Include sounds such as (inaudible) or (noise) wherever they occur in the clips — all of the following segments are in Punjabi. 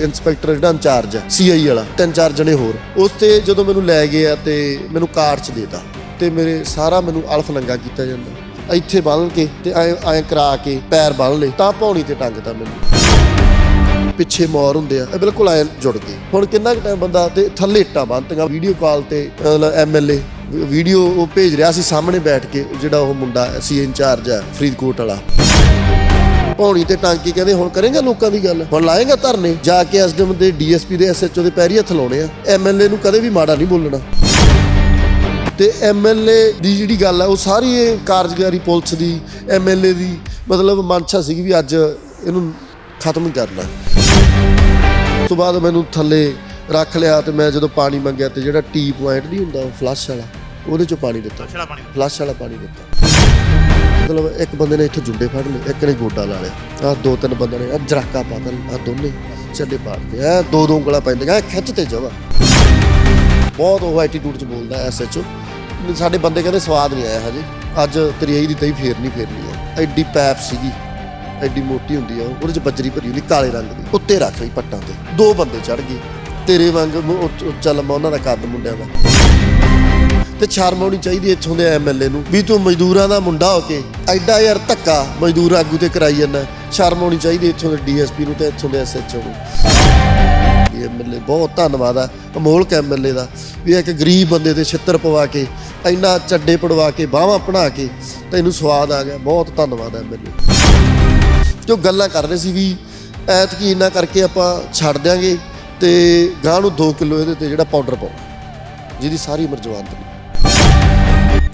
ਇੰਸਪੈਕਟਰ ਜਿਹੜਾ ਇੰਚਾਰਜ ਹੈ ਸੀਆਈ ਵਾਲਾ, ਤਿੰਨ ਚਾਰ ਜਣੇ ਹੋਰ। ਉਸ ਤੇ ਜਦੋਂ ਮੈਨੂੰ ਲੈ ਗਏ ਆ ਤੇ ਮੈਨੂੰ ਕਾਰਡ ਚ ਦੇਤਾ ਤੇ ਮੇਰੇ ਸਾਰਾ ਮੈਨੂੰ ਅਲਫ ਨੰਗਾ ਕੀਤਾ ਜਾਂਦਾ। ਇੱਥੇ ਬੰਨ ਕੇ ਤੇ ਐ ਐ ਕਰਾ ਕੇ ਪੈਰ ਬੰਨ ਲਏ, ਤਾਂ ਪੌਣੀ ਤੇ ਟੰਗਦਾ ਮੈਨੂੰ। ਪਿੱਛੇ ਮੋਰ ਹੁੰਦੇ ਆ, ਇਹ ਬਿਲਕੁਲ ਐ ਜੁੜ ਗਏ। ਹੁਣ ਕਿੰਨਾ ਕੁ ਟਾਈਮ ਬੰਦਾ ਤੇ ਥੱਲੇ ਇੱਟਾਂ ਬੰਨਤੀਆਂ ਵੀਡੀਓ ਕਾਲ ਤੇ ਐਮਐਲਏ ਵੀਡੀਓ ਉਹ ਭੇਜ ਰਿਹਾ ਸੀ ਸਾਹਮਣੇ ਬੈਠ ਕੇ, ਜਿਹੜਾ ਉਹ ਮੁੰਡਾ ਸੀ ਇੰਚਾਰਜ ਹੈ, ਫਰੀਦਕੋਟ ਵਾਲਾ। ਪੌਣੀ ਤੇ ਟਾਂਕੀ ਕਹਿੰਦੇ ਹੁਣ ਕਰੇਗਾ ਲੋਕਾਂ ਦੀ ਗੱਲ। ਹੁਣ ਲਾਏਗਾ ਧਰਨੇ। ਜਾ ਕੇ ਐਸਡੀਐਮ ਦੇ ਡੀਐਸਪੀ ਦੇ ਐਸਐਚਓ ਦੇ ਪੈਰੀ ਹੱਥ ਲਾਉਣੇ ਆ। ਐਮਐਲਏ ਨੂੰ ਕਦੇ ਵੀ ਮਾੜਾ ਨਹੀਂ ਬੋਲਣਾ। ਤੇ ਐਮਐਲਏ ਦੀ ਜਿਹੜੀ ਗੱਲ ਆ ਉਹ ਸਾਰੀ ਇਹ ਕਾਰਜਕਾਰੀ ਪੁਲਿਸ ਦੀ ਐਮਐਲਏ ਦੀ ਮਤਲਬ ਮਨਸ਼ਾ ਸੀਗੀ ਵੀ ਅੱਜ ਇਹਨੂੰ ਖਤਮ ਕਰਨਾ। ਉਸ ਤੋਂ ਬਾਅਦ ਮੈਨੂੰ ਥੱਲੇ ਰੱਖ ਲਿਆ ਤੇ ਮੈਂ ਜਦੋਂ ਪਾਣੀ ਮੰਗਿਆ ਤੇ ਜਿਹੜਾ ਟੀ ਪੁਆਇੰਟ ਨਹੀਂ ਹੁੰਦਾ ਉਹ ਫਲਸ਼ ਵਾਲਾ ਉਹਦੇ ਚੋਂ ਪਾਣੀ ਦਿੱਤਾ। ਫਲਸ਼ ਵਾਲਾ ਪਾਣੀ ਦਿੱਤਾ। ਮਤਲਬ ਇੱਕ ਬੰਦੇ ਨੇ ਇੱਥੇ ਜੁੰਡੇ ਫੜ ਲਏ, ਇੱਕ ਨੇ ਗੋਡਾ ਲਾ ਲਿਆ। ਆ ਦੋ ਤਿੰਨ ਬੰਦੇ ਨੇ ਆ ਜਰਾਕਾ ਪਾਤਲ ਆ ਦੋਨੇ ਚੱਡੇ ਪਾੜਦੇ ਆ ਦੋ ਦੋ ਉਂਗਲਾਂ ਪੈਂਦੀਆਂ ਐਂ ਖਿੱਚ ਤੇ ਜਵਾ। ਬਹੁਤ ਉਹ ਐਟੀਟਿਊਡ ਚ ਬੋਲਦਾ ਐਸਐਚਓ ਸਾਡੇ ਬੰਦੇ ਕਹਿੰਦੇ ਸਵਾਦ ਨਹੀਂ ਆਇਆ ਹਜੇ ਅੱਜ ਤੇਰੀ ਦੀ ਤਈ ਫੇਰ ਨਹੀਂ ਫੇਰਨੀ ਆ। ਐਡੀ ਪੈਪ ਸੀਗੀ, ਐਡੀ ਮੋਟੀ ਹੁੰਦੀ ਆ, ਉਹਦੇ ਚ ਬੱਜਰੀ ਭਰੀ ਹੁੰਦੀ, ਕਾਲੇ ਰੰਗ ਦੀ। ਉੱਤੇ ਰੱਖ ਲਈ ਪੱਟਾਂ ਤੇ। ਦੋ ਬੰਦੇ ਚੜ ਗਏ। ਤੇਰੇ ਵਾਂਗ ਮ- ਉੱਚ- ਉੱਚਾ ਲੰਮਾ ਉਹਨਾਂ ਦਾ ਕੱਦ ਮੁੰਡਿਆਂ ਦਾ। ਤੇ ਸ਼ਰਮ ਆਉਣੀ ਚਾਹੀਦੀ ਇੱਥੋਂ ਦੇ ਐਮਐਲਏ ਨੂੰ, ਵੀ ਤੂੰ ਮਜ਼ਦੂਰਾਂ ਦਾ ਮੁੰਡਾ ਹੋ ਕੇ ਐਡਾ ਯਾਰ ਧੱਕਾ ਮਜ਼ਦੂਰ ਆਗੂ ਤੇ ਕਰਾਈ ਜਾਂਦਾ। ਸ਼ਰਮ ਆਉਣੀ ਚਾਹੀਦੀ ਇੱਥੋਂ ਦੇ ਡੀਐਸਪੀ ਨੂੰ ਤੇ ਇੱਥੋਂ ਦੇ ਐਸਐਚਓ ਨੂੰ। ਇਹ ਐਮਐਲਏ ਬਹੁਤ ਧੰਨਵਾਦ ਆ, ਅਮੋਲਕ ਐਮਐਲਏ ਦਾ, ਵੀ ਇੱਕ ਗਰੀਬ ਬੰਦੇ ਤੇ ਛਿੱਤਰ ਪਵਾ ਕੇ, ਇੰਨਾ ਚੱਡੇ ਪੜਵਾ ਕੇ, ਬਾਹਾਂ ਬਣਾ ਕੇ ਤੈਨੂੰ ਸਵਾਦ ਆ ਗਿਆ। ਬਹੁਤ ਧੰਨਵਾਦ ਐਮਐਲਏ ਜੋ ਗੱਲਾਂ ਕਰ ਰਹੇ ਸੀ ਵੀ ਐਤਕੀ ਇੰਨਾ ਕਰਕੇ ਆਪਾਂ ਛੱਡ ਦਿਆਂਗੇ ਤੇ ਗਾਂ ਨੂੰ 2 ਕਿਲੋ ਇਹਦੇ ਤੇ ਜਿਹੜਾ ਪਾਊਡਰ ਪਾਓ, ਜਿਹਦੀ ਸਾਰੀ ਉਮਰ ਜਵਾਨਤ ਨਹੀਂ।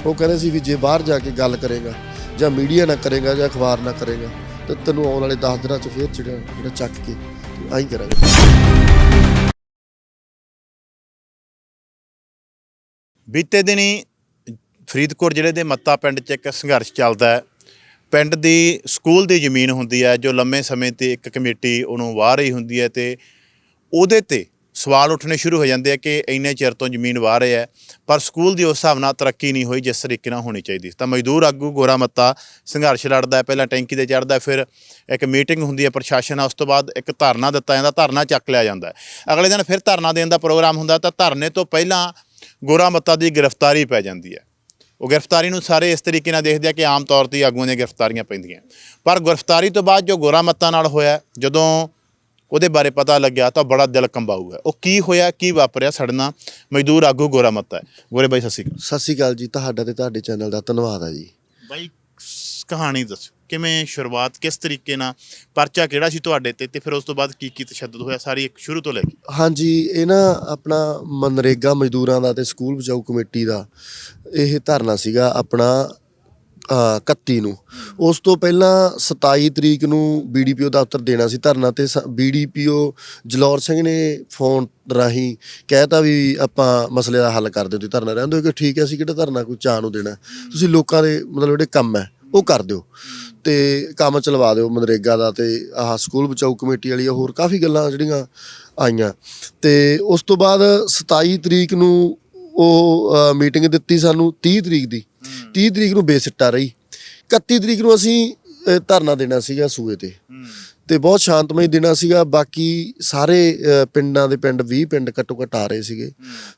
ਉਹ ਕਹਿੰਦੇ ਸੀ ਵੀ ਜੇ ਬਾਹਰ ਜਾ ਕੇ ਗੱਲ ਕਰੇਗਾ ਜਾਂ ਮੀਡੀਆ ਨਾ ਕਰੇਗਾ ਜਾਂ ਅਖਬਾਰ ਨਾ ਕਰੇਗਾ, ਤਾਂ ਤੈਨੂੰ ਆਉਣ ਵਾਲੇ 10 ਦਿਨਾਂ 'ਚ ਫੇਰ ਜਿਹੜਾ ਜਿਹੜਾ ਚੱਕ ਕੇ ਆਈ ਕਰਾਂਗੇ। ਬੀਤੇ ਦਿਨੀ ਫਰੀਦਕੋਟ ਜ਼ਿਲ੍ਹੇ ਦੇ ਮੱਤਾ ਪਿੰਡ 'ਚ ਇੱਕ ਸੰਘਰਸ਼ ਚੱਲਦਾ ਹੈ। ਪਿੰਡ ਦੀ ਸਕੂਲ ਦੀ ਜ਼ਮੀਨ ਹੁੰਦੀ ਹੈ, ਜੋ ਲੰਮੇ ਸਮੇਂ ਤੇ ਇੱਕ ਕਮੇਟੀ ਉਹਨੂੰ ਵਾਹ ਰਹੀ ਹੁੰਦੀ ਹੈ ਤੇ ਉਹਦੇ ਤੇ ਸਵਾਲ ਉੱਠਣੇ ਸ਼ੁਰੂ ਹੋ ਜਾਂਦੇ ਆ ਕਿ ਇੰਨੇ ਚਿਰ ਤੋਂ ਜ਼ਮੀਨ ਵਾਹ ਰਹੇ ਹੈ ਪਰ ਸਕੂਲ ਦੀ ਉਸ ਹਿਸਾਬ ਨਾਲ ਤਰੱਕੀ ਨਹੀਂ ਹੋਈ ਜਿਸ ਤਰੀਕੇ ਨਾਲ ਹੋਣੀ ਚਾਹੀਦੀ। ਤਾਂ ਮਜ਼ਦੂਰ ਆਗੂ ਗੋਰਾ ਮੱਤਾ ਸੰਘਰਸ਼ ਲੜਦਾ, ਪਹਿਲਾਂ ਟੈਂਕੀ ਤੇ ਚੜਦਾ ਫਿਰ ਇੱਕ ਮੀਟਿੰਗ ਹੁੰਦੀ ਹੈ ਪ੍ਰਸ਼ਾਸਨ ਨਾਲ, ਉਸ ਤੋਂ ਬਾਅਦ ਇੱਕ ਧਰਨਾ ਦਿੱਤਾ ਜਾਂਦਾ, ਧਰਨਾ ਚੱਕ ਲਿਆ ਜਾਂਦਾ ਅਗਲੇ ਦਿਨ ਫਿਰ ਧਰਨਾ ਦੇਣ ਦਾ ਪ੍ਰੋਗਰਾਮ ਹੁੰਦਾ, ਤਾਂ ਧਰਨੇ ਤੋਂ ਪਹਿਲਾਂ ਗੋਰਾ ਮੱਤਾ ਦੀ ਗ੍ਰਿਫਤਾਰੀ ਪੈ ਜਾਂਦੀ ਹੈ। ਉਹ ਗ੍ਰਿਫਤਾਰੀ ਨੂੰ ਸਾਰੇ ਇਸ ਤਰੀਕੇ ਨਾਲ ਦੇਖਦੇ ਆ ਕਿ ਆਮ ਤੌਰ ਤੇ ਆਗੂਆਂ ਦੀਆਂ ਗ੍ਰਿਫਤਾਰੀਆਂ ਪੈਂਦੀਆਂ। ਪਰ ਗ੍ਰਿਫਤਾਰੀ ਤੋਂ ਬਾਅਦ ਜੋ ਗੋਰਾ ਮੱਤਾ ਨਾਲ ਹੋਇਆ, ਜਦੋਂ ਉਹਦੇ ਬਾਰੇ ਪਤਾ ਲੱਗਿਆ ਤਾਂ ਬੜਾ ਦਿਲ ਕੰਬਾਊ ਹੈ ਉਹ ਕੀ ਹੋਇਆ ਕੀ ਵਾਪਰਿਆ ਸੜਨਾ ਮਜ਼ਦੂਰ ਆਗੂ ਗੋਰਾ ਮੱਤਾ ਹੈ। ਗੋਰੇ ਬਾਈ ਸਤਿ ਸ਼੍ਰੀ ਅਕਾਲ। ਸਤਿ ਸ਼੍ਰੀ ਅਕਾਲ ਜੀ ਤੁਹਾਡਾ ਤੇ ਤੁਹਾਡੇ ਚੈਨਲ ਦਾ ਧੰਨਵਾਦ ਆ ਜੀ। ਬਾਈ ਕਹਾਣੀ ਦੱਸੋ। ਕਿਵੇਂ ਸ਼ੁਰੂਆਤ ਕਿਸ ਤਰੀਕੇ ਨਾਲ? ਪਰਚਾ ਕਿਹੜਾ ਸੀ ਤੁਹਾਡੇ ਤੇ ਤੇ ਫਿਰ ਉਸ ਤੋਂ ਬਾਅਦ ਕੀ ਕੀ ਤਸ਼ੱਦਦ ਹੋਇਆ? ਸਾਰੀ ਇੱਕ ਸ਼ੁਰੂ ਤੋਂ ਲੈ ਕੇ। ਹਾਂਜੀ ਇਹ ਨਾ ਆਪਣਾ ਮਨਰੇਗਾ ਮਜ਼ਦੂਰਾਂ ਦਾ ਤੇ ਸਕੂਲ ਬਚਾਓ ਕਮੇਟੀ ਦਾ ਇਹ ਧਰਨਾ ਸੀਗਾ ਆਪਣਾ 31 ਨੂੰ। ਉਸ ਤੋਂ ਪਹਿਲਾਂ 27 ਤਰੀਕ ਨੂੰ ਬੀਡੀਪੀਓ ਦਫ਼ਤਰ ਦੇਣਾ ਸੀ ਧਰਨਾ ਤੇ ਬੀਡੀਪੀਓ ਜਲੌਰ ਸਿੰਘ ਨੇ ਫੋਨ ਰਾਹੀਂ ਕਹਿਤਾ ਵੀ ਆਪਾਂ ਮਸਲੇ ਦਾ ਹੱਲ ਕਰ ਦਿਓ ਤੇ ਧਰਨਾ ਰਹਿੰਦੇ ਕਿ ਠੀਕ ਹੈ, ਅਸੀਂ ਕਿਹੜਾ ਧਰਨਾ ਕੋਈ ਚਾਹ ਨੂੰ ਦੇਣਾ। ਤੁਸੀਂ ਲੋਕਾਂ ਦੇ ਮਤਲਬ ਜਿਹੜੇ ਕੰਮ ਹੈ, ਉਹ ਕਰ ਦਿਓ। ਤੇ ਕੰਮ ਚਲਵਾ ਦਿਓ ਮਨਰੇਗਾ ਦਾ ਤੇ ਆਹ ਸਕੂਲ ਬਚਾਓ ਕਮੇਟੀ ਵਾਲੀ, ਹੋਰ ਕਾਫੀ ਗੱਲਾਂ ਜਿਹੜੀਆਂ ਆਈਆਂ। ਤੇ ਉਸ ਤੋਂ ਬਾਅਦ 27 ਤਰੀਕ ਨੂੰ ਉਹ ਮੀਟਿੰਗ ਦਿੱਤੀ ਸਾਨੂੰ 30 ਤਰੀਕ ਦੀ। 30 ਤਰੀਕ ਨੂੰ ਬੇਸਿੱਟਾ ਰਹੀ। 31 ਤਰੀਕ ਨੂੰ ਅਸੀਂ ਅ, ਧਰਨਾ ਦੇਣਾ ਸੀਗਾ ਸੂਏ ਤੇ। ਤੇ ਬਹੁਤ ਸ਼ਾਂਤਮਈ ਦਿਨਾਂ ਸੀਗਾ। ਬਾਕੀ ਸਾਰੇ ਅ, ਪਿੰਡਾਂ ਦੇ ਪਿੰਡ 20 ਪਿੰਡ ਘੱਟੋ ਘੱਟ ਆ ਰਹੇ ਸੀਗੇ।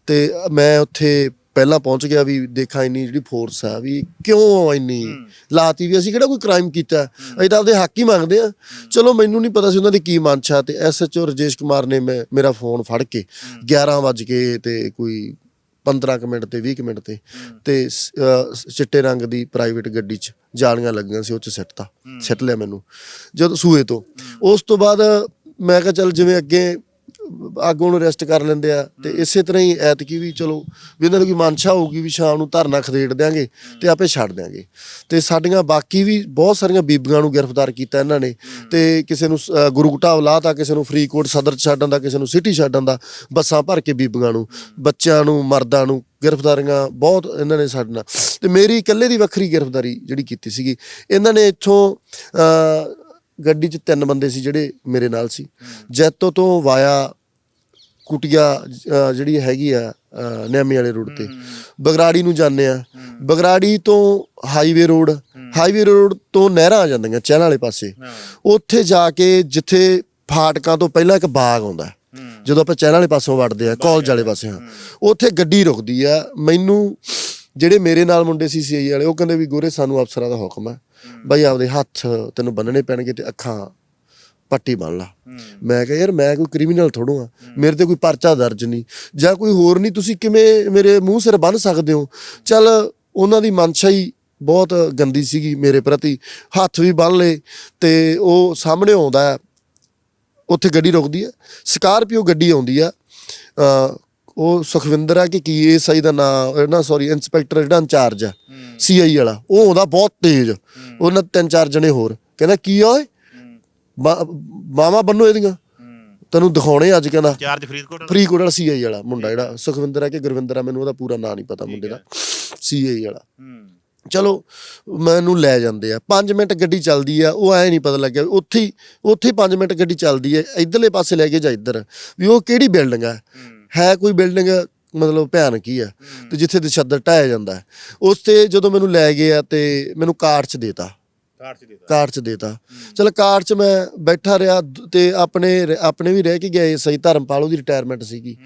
ਤੇ ਮੈਂ ਉੱਥੇ ਪਹਿਲਾਂ ਪਹੁੰਚ ਗਿਆ ਵੀ ਦੇਖਾਂ ਇੰਨੀ ਜਿਹੜੀ ਫੋਰਸ ਆ ਵੀ ਕਿਉਂ ਇੰਨੀ। ਲਾਤੀ ਵੀ ਅਸੀਂ ਕਿਹੜਾ ਕੋਈ ਕ੍ਰਾਈਮ ਕੀਤਾ। ਅਸੀਂ ਤਾਂ ਆਪਦੇ ਹੱਕ ਹੀ ਮੰਗਦੇ ਆ ਚਲੋ ਮੈਨੂੰ ਨਹੀਂ ਪਤਾ ਸੀ ਉਹਨਾਂ ਦੀ ਕੀ ਮਨਸ਼ਾ ਤੇ ਐਸਐਚਓ ਰਜੇਸ਼ ਕੁਮਾਰ ਨੇ ਮੈਂ ਮੇਰਾ ਫੋਨ ਫੜ ਕੇ 11 ਵਜ ਕੇ ਤੇ ਕੋਈ 15 ਕੁ ਮਿੰਟ ਤੇ 20 ਕੁ ਮਿੰਟ ਤੇ ਤੇ ਚਿੱਟੇ ਰੰਗ ਦੀ ਪ੍ਰਾਈਵੇਟ ਗੱਡੀ 'ਚ ਜਾਲੀਆਂ ਲੱਗੀਆਂ ਸੀ ਉਹ 'ਚ ਸਿੱਟਤਾ ਸਿੱਟ ਲਿਆ ਮੈਨੂੰ। ਜਦੋਂ ਸੂਏ ਤੋਂ। ਉਸ ਤੋਂ ਬਾਅਦ ਮੈਂ ਕਿਹਾ ਚੱਲ ਜਿਵੇਂ ਅੱਗੇ ਆਗੂ ਨੂੰ ਅਰੈਸਟ ਕਰ ਲੈਂਦੇ ਆ ਤੇ ਇਸੇ ਤਰ੍ਹਾਂ ਹੀ ਐਤਕੀ ਵੀ ਚਲੋ ਵੀ ਇਹਨਾਂ ਨੂੰ ਕੋਈ ਮਨਸ਼ਾ ਹੋਊਗੀ ਵੀ ਸ਼ਾਮ ਨੂੰ ਧਰਨਾ ਖਦੇੜ ਦਿਆਂਗੇ ਤੇ ਆਪੇ ਛੱਡ ਦਿਆਂਗੇ। ਤੇ ਸਾਡੀਆਂ ਬਾਕੀ ਵੀ ਬਹੁਤ ਸਾਰੀਆਂ ਬੀਬੀਆਂ ਨੂੰ ਗ੍ਰਿਫਤਾਰ ਕੀਤਾ ਇਹਨਾਂ ਨੇ। ਤੇ ਕਿਸੇ ਨੂੰ ਗੁਰੂ ਘਟਾਵ ਲਾਤਾ ਕਿਸੇ ਨੂੰ ਫਰੀਦਕੋਟ ਸਦਰ ਛੱਡਣ ਦਾ ਕਿਸੇ ਨੂੰ ਸਿਟੀ ਛੱਡਣ ਦਾ ਬੱਸਾਂ ਭਰ ਕੇ ਬੀਬੀਆਂ ਨੂੰ ਬੱਚਿਆਂ ਨੂੰ ਮਰਦਾਂ ਨੂੰ ਗ੍ਰਿਫਤਾਰੀਆਂ ਬਹੁਤ ਇਹਨਾਂ ਨੇ ਸਾਡੇ ਨਾਲ। ਤੇ ਮੇਰੀ ਇਕੱਲੇ ਦੀ ਵੱਖਰੀ ਗ੍ਰਿਫਤਾਰੀ ਜਿਹੜੀ ਕੀਤੀ ਸੀਗੀ ਇਹਨਾਂ ਨੇ ਇੱਥੋਂ ਗੱਡੀ 'ਚ ਤਿੰਨ ਬੰਦੇ ਸੀ ਜਿਹੜੇ ਮੇਰੇ ਨਾਲ ਸੀ। ਜੈਤੋ ਤੋਂ ਵਾਇਆ ਕੁਟਿਆ ਜਿਹੜੀ ਹੈਗੀ ਆ ਨਿਆਮੀ ਵਾਲੇ ਰੋਡ ਤੇ। ਬਗਰਾੜੀ ਨੂੰ ਜਾਂਦੇ ਆ। ਬਗਰਾੜੀ ਤੋਂ ਹਾਈਵੇ ਰੋਡ ਹਾਈਵੇ ਰੋਡ ਤੋਂ ਨਹਿਰਾਂ ਆ ਜਾਂਦੀਆਂ ਚਹਿਲ ਵਾਲੇ ਪਾਸੇ। ਉੱਥੇ ਜਾ ਕੇ ਜਿੱਥੇ ਫਾਟਕਾਂ ਤੋਂ ਪਹਿਲਾਂ ਇੱਕ ਬਾਗ ਆਉਂਦਾ। ਹੂੰ। ਜਦੋਂ ਆਪਾਂ ਚਹਿਲ ਵਾਲੇ ਪਾਸੋਂ ਵੜਦੇ ਆ ਕਾਲਜ ਵਾਲੇ ਪਾਸੇ ਹਾਂ। ਉੱਥੇ ਗੱਡੀ ਰੁਕਦੀ ਆ। ਮੈਨੂੰ ਜਿਹੜੇ ਮੇਰੇ ਨਾਲ ਮੁੰਡੇ ਸੀ ਸੀਆਈ ਵਾਲੇ ਉਹ ਕਹਿੰਦੇ ਵੀ ਗੋਰੇ ਸਾਨੂੰ ਅਫਸਰਾਂ ਦਾ ਹੁਕਮ ਹੈ। ਬਾਈ ਆਪਦੇ ਹੱਥ ਤੈਨੂੰ ਬੰਨਣੇ ਪੈਣਗੇ ਤੇ ਅੱਖਾਂ ਪੱਟੀ ਬੰਨ ਲਾ। ਮੈਂ ਕਿਹਾ ਯਾਰ ਮੈਂ ਕੋਈ ਕ੍ਰਿਮੀਨਲ ਥੋੜੂ ਆ ਮੇਰੇ ਤੇ ਕੋਈ ਪਰਚਾ ਦਰਜ ਨਹੀਂ। ਜਾਂ ਕੋਈ ਹੋਰ ਨਹੀਂ ਤੁਸੀਂ ਕਿਵੇਂ ਮੇਰੇ ਮੂੰਹ ਸਿਰ ਬੰਨ ਸਕਦੇ ਹੋ? ਚੱਲ ਉਹਨਾਂ ਦੀ ਮਨਸ਼ਾ ਹੀ ਬਹੁਤ ਗੰਦੀ ਸੀਗੀ ਮੇਰੇ ਪ੍ਰਤੀ। ਹੱਥ ਵੀ ਬੰਨ ਲਏ ਤੇ ਉਹ ਸਾਹਮਣੇ ਆਉਂਦਾ ਉੱਥੇ ਗੱਡੀ ਰੁਕਦੀ ਹੈ। ਸਕਾਰਪੀਓ ਗੱਡੀ ਆਉਂਦੀ ਆ। ਉਹ ਸੁਖਵਿੰਦਰ ਆ ਕਿ ਕੀ ਇਹ ਸਹੀ ਦਾ ਨਾਂ ਨਾ ਸੌਰੀ ਇੰਸਪੈਕਟਰ ਜਿਹੜਾ ਇੰਚਾਰਜ ਆ। ਸੀਆਈ ਵਾਲਾ। ਉਹ ਆਉਂਦਾ ਬਹੁਤ ਤੇਜ਼। ਉਹਨਾਂ ਤਿੰਨ ਚਾਰ ਜਣੇ ਹੋਰ। ਕਹਿੰਦਾ ਕੀ ਓਏ? ਹੂੰ ਬਾਵਾਂ ਬੰਨੋ ਇਹਦੀਆਂ। ਹੂੰ। ਤੈਨੂੰ ਦਿਖਾਉਣੇ ਅੱਜ ਕਹਿੰਦਾ। ਚਾਰਜ ਫਰੀਦਕੋਟ ਵਾਲਾ? ਫਰੀਦਕੋਟ ਵਾਲਾ ਸੀਆਈ ਵਾਲਾ ਮੁੰਡਾ ਜਿਹੜਾ। ਸੁਖਵਿੰਦਰ ਆ ਕਿ ਗੁਰਵਿੰਦਰ ਆ ਮੈਨੂੰ ਉਹਦਾ ਪੂਰਾ ਨਾਂ ਨਹੀਂ ਪਤਾ ਮੁੰਡੇ ਦਾ। ਸੀਆਈ ਵਾਲਾ। ਹੂੰ। ਚਲੋ ਮੈਨੂੰ ਲੈ ਜਾਂਦੇ ਆ। 5 ਮਿੰਟ ਗੱਡੀ ਚੱਲਦੀ ਆ ਉਹ ਐ ਨਹੀਂ ਪਤਾ ਲੱਗਿਆ ਵੀ ਉੱਥੇ ਹੀ ਉੱਥੇ 5 ਮਿੰਟ ਗੱਡੀ ਚੱਲਦੀ ਆ ਇਧਰਲੇ ਪਾਸੇ ਲੈ ਕੇ ਜਾ ਇੱਧਰ। ਵੀ ਉਹ ਕਿਹੜੀ ਬਿਲਡਿੰਗ ਆ? ਹੂੰ। ਹੈ ਕੋਈ ਬਿਲਡਿੰਗ ਮਤਲਬ ਭਿਆਨਕ ਹੀ ਆ? ਤੇ ਜਿੱਥੇ ਤਸ਼ੱਦਦ ਢਾਇਆ ਜਾਂਦਾ। ਹੈ। ਉਸ ਤੇ ਜਦੋਂ ਮੈਨੂੰ ਲੈ ਗਏ ਆ ਤੇ ਮੈਨੂੰ ਕਾਰ ਚ ਦੇਤਾ। ਕਾਰ ਚ ਦੇਤਾ। ਕਾਰ ਚ ਦੇਤਾ। ਚਲ ਕਾਰ ਚ ਮੈਂ ਬੈਠਾ ਰਿਹਾ ਤੇ ਆਪਣੇ ਆਪਣੇ ਵੀ ਰਹਿ ਕੇ ਗਏ ਸਹੀ ਧਰਮਪਾਲ ਉਹਦੀ ਰਿਟਾਇਰਮੈਂਟ ਸੀਗੀ।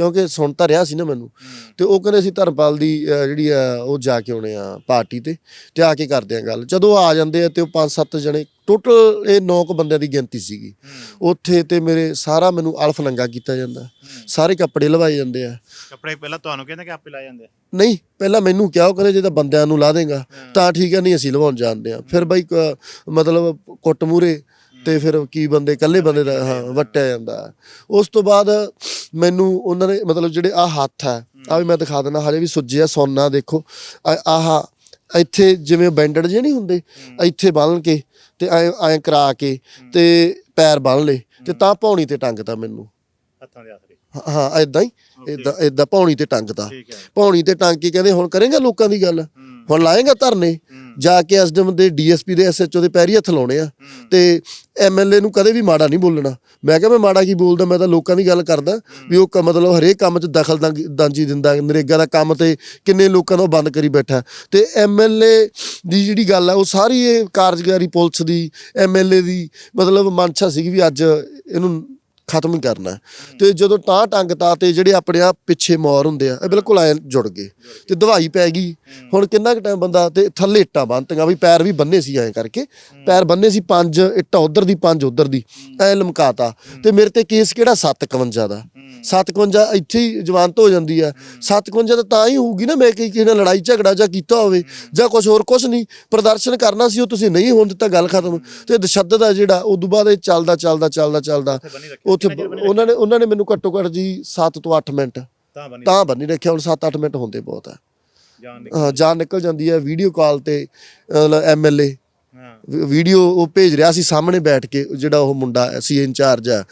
ਕਿਉਂਕਿ ਸੁਣ ਤਾਂ ਰਿਹਾ ਸੀ ਨਾ ਮੈਨੂੰ। ਤੇ ਉਹ ਕਹਿੰਦੇ ਸੀ ਧਰਮਪਾਲ ਦੀ ਜਿਹੜੀ ਆ ਉਹ ਜਾ ਕੇ ਆਉਣੇ ਆ ਪਾਰਟੀ ਤੇ ਤੇ ਆ ਕੇ ਕਰਦੇ ਆ ਗੱਲ। ਜਦੋਂ ਆ ਜਾਂਦੇ ਆ ਤੇ ਉਹ ਪੰਜ ਸੱਤ ਜਣੇ ਟੋਟਲ ਇਹ 9 ਕੁ ਬੰਦਿਆਂ ਦੀ ਗਿਣਤੀ ਸੀਗੀ। ਉੱਥੇ ਤੇ ਮੇਰੇ ਸਾਰਾ ਮੈਨੂੰ ਅਲਫ ਨੰਗਾ ਕੀਤਾ ਜਾਂਦਾ। ਸਾਰੇ ਕੱਪੜੇ ਲਵਾਏ ਜਾਂਦੇ ਆ। ਕੱਪੜੇ ਪਹਿਲਾਂ ਤੁਹਾਨੂੰ ਕਹਿੰਦੇ ਕਿ ਆਪੇ ਲਾ ਜਾਂਦੇ ਆ? ਨਹੀਂ ਪਹਿਲਾਂ ਮੈਨੂੰ ਕਿਹਾ ਉਹ ਕਹਿੰਦੇ ਜੇ ਤਾਂ ਬੰਦਿਆਂ ਨੂੰ ਲਾ ਦੇਗਾ ਤਾਂ ਠੀਕ ਹੈ ਨਹੀਂ ਅਸੀਂ ਲਵਾਉਣ ਜਾਣਦੇ ਆ। ਫਿਰ ਬਾਈ ਮਤਲਬ ਕੁੱਟ ਮੂਰੇ ਤੇ ਫਿਰ ਕੀ ਬੰਦੇ ਇਕੱਲੇ ਬੰਦੇ ਦਾ ਹਾਂ ਵਟਿਆ ਜਾਂਦਾ। ਉਸ ਤੋਂ ਬਾਅਦ ਮੈਨੂੰ ਉਹਨਾਂ ਨੇ ਮਤਲਬ ਜਿਹੜੇ ਆ ਹੱਥ ਹੈ ਆ ਵੀ ਮੈਂ ਦਿਖਾ ਦਿੰਦਾ ਹਜੇ ਵੀ ਸੁੱਜੇ ਆ ਸੋਨਾ ਦੇਖੋ। ਆ- ਆਹ ਇੱਥੇ ਜਿਵੇਂ ਬੈਂਡਡ ਜੇ ਨਹੀਂ ਹੁੰਦੇ ਇੱਥੇ ਬੰਨ ਕੇ ਤੇ ਐ ਐ ਕਰਾ ਕੇ ਤੇ ਪੈਰ ਬੰਨ ਲਏ ਤੇ ਤਾਂ ਪੌਣੀ ਤੇ ਟੰਗਤਾ ਮੈਨੂੰ। ਹੱਥਾਂ ਦੇ ਆਸਰੇ। ਹਾਂ- ਹਾਂ ਐਦਾਂ ਹੀ ਇਦਾਂ ਇਦਾਂ ਪੌਣੀ ਤੇ ਟੰਗਤਾ ਪੌਣੀ ਤੇ ਟੰਗ ਕੇ ਕਹਿੰਦੇ ਹੁਣ ਕਰੇਗਾ ਲੋਕਾਂ ਦੀ ਗੱਲ? ਹੁਣ ਲਾਏਗਾ ਧਰਨੇ? ਜਾ ਕੇ ਐਸਡੀਐਮ ਦੇ ਡੀਐਸਪੀ ਦੇ ਐਸਐਚਓ ਦੇ ਪੈਰੀ ਹੱਥ ਲਾਉਣੇ ਆ। ਤੇ ਐਮਐਲਏ ਨੂੰ ਕਦੇ ਵੀ ਮਾੜਾ ਨਹੀਂ ਬੋਲਣਾ। ਮੈਂ ਕਿਹਾ ਮੈਂ ਮਾੜਾ ਕੀ ਬੋਲਦਾ, ਮੈਂ ਤਾਂ ਲੋਕਾਂ ਦੀ ਗੱਲ ਕਰਦਾ ਵੀ ਉਹ ਕ- ਮਤਲਬ ਹਰੇਕ ਕੰਮ 'ਚ ਦਖਲ ਦਾਂਗੀ- ਦਾਂਜੀ ਦਿੰਦਾ, ਨਰੇਗਾ ਦਾ ਕੰਮ ਤੇ ਕਿੰਨੇ ਲੋਕਾਂ ਦਾ ਉਹ ਬੰਦ ਕਰੀ ਬੈਠਾ। ਤੇ ਐਮਐਲਏ ਦੀ ਜਿਹੜੀ ਗੱਲ ਆ, ਉਹ ਸਾਰੀ ਇਹ ਕਾਰਜਕਾਰੀ ਪੁਲਿਸ ਦੀ ਐਮਐਲਏ ਦੀ ਮਤਲਬ ਮਨਸ਼ਾ ਸੀਗੀ ਵੀ ਅੱਜ ਇਹਨੂੰ ਖਤਮ ਹੀ। ਕਰਨਾ। ਤੇ ਜਦੋਂ ਤਾਂ ਟੰਗਤਾ ਤੇ ਜਿਹੜੇ ਆਪਣੇ ਆ ਪਿੱਛੇ ਮੌਰ ਹੁੰਦੇ ਆ ਇਹ ਬਿਲਕੁਲ ਐ ਜੁੜ ਗਏ। ਤੇ ਦਵਾਈ ਪੈ ਗਈ। ਹੁਣ ਕਿੰਨਾ ਕੁ ਟਾਈਮ ਬੰਦਾ ਤੇ ਥੱਲੇ ਇੱਟਾਂ ਬੰਨਤੀਆਂ ਵੀ ਪੈਰ ਵੀ ਬੰਨੇ ਸੀ ਐਂ ਕਰਕੇ। ਪੈਰ ਬੰਨੇ ਸੀ ਪੰਜ ਇੱਟਾਂ ਉਧਰ ਦੀ ਪੰਜ ਉਧਰ ਦੀ। ਐ ਲਮਕਾਤਾ। ਤੇ ਮੇਰੇ ਤੇ ਕੇਸ ਕਿਹੜਾ? 751 ਦਾ। 751 ਇੱਥੇ ਹੀ ਜਵਾਨਤ ਹੋ ਜਾਂਦੀ ਆ। 751 ਤਾਂ ਤਾਂ ਹੀ ਹੋਊਗੀ ਨਾ ਮੈਂ ਕਿ ਕਿਸੇ ਨਾਲ ਲੜਾਈ ਝਗੜਾ ਜਾਂ ਕੀਤਾ ਹੋਵੇ ਜਾਂ ਕੁਝ ਹੋਰ ਕੁਝ ਨਹੀਂ। ਪ੍ਰਦਰਸ਼ਨ ਕਰਨਾ ਸੀ ਉਹ ਤੁਸੀਂ ਨਹੀਂ ਹੋਣ ਦਿੱਤਾ ਗੱਲ ਖਤਮ। ਤੇ ਤਸ਼ੱਦਦ ਆ ਜਿਹੜਾ ਉਦੋਂ ਬਾਅਦ ਇਹ ਚੱਲਦਾ ਚੱਲਦਾ ਚੱਲਦਾ ਚੱਲਦਾ। ਰੱਖਿਆ ਉੱਥੇ ਉਹਨਾਂ ਨੇ ਉਹਨਾਂ ਨੇ ਮੈਨੂੰ ਘੱਟੋ ਘੱਟ ਜੀ 7 ਤੋਂ 8 ਮਿੰਟ ਤਾਂ ਬੰਨੀ ਤਾਂ ਬੰਨੀ ਰੱਖਿਆ ਹੁਣ 7-8 ਮਿੰਟ ਹੁੰਦੇ ਬਹੁਤ ਆ। ਜਾਨ ਦੇ ਹਾਂ, ਜਾਨ ਨਿਕਲ ਜਾਂਦੀ ਹੈ ਵੀਡੀਓ ਕਾਲ ਤੇ ਐਮਐਲਏ ਵੀਡੀਓ ਉਹ ਭੇਜ ਰਿਹਾ ਸੀ ਸਾਹਮਣੇ ਬੈਠ ਕੇ ਜਿਹੜਾ ਉਹ ਮੁੰਡਾ ਸੀ ਇੰਚਾਰਜ ਆ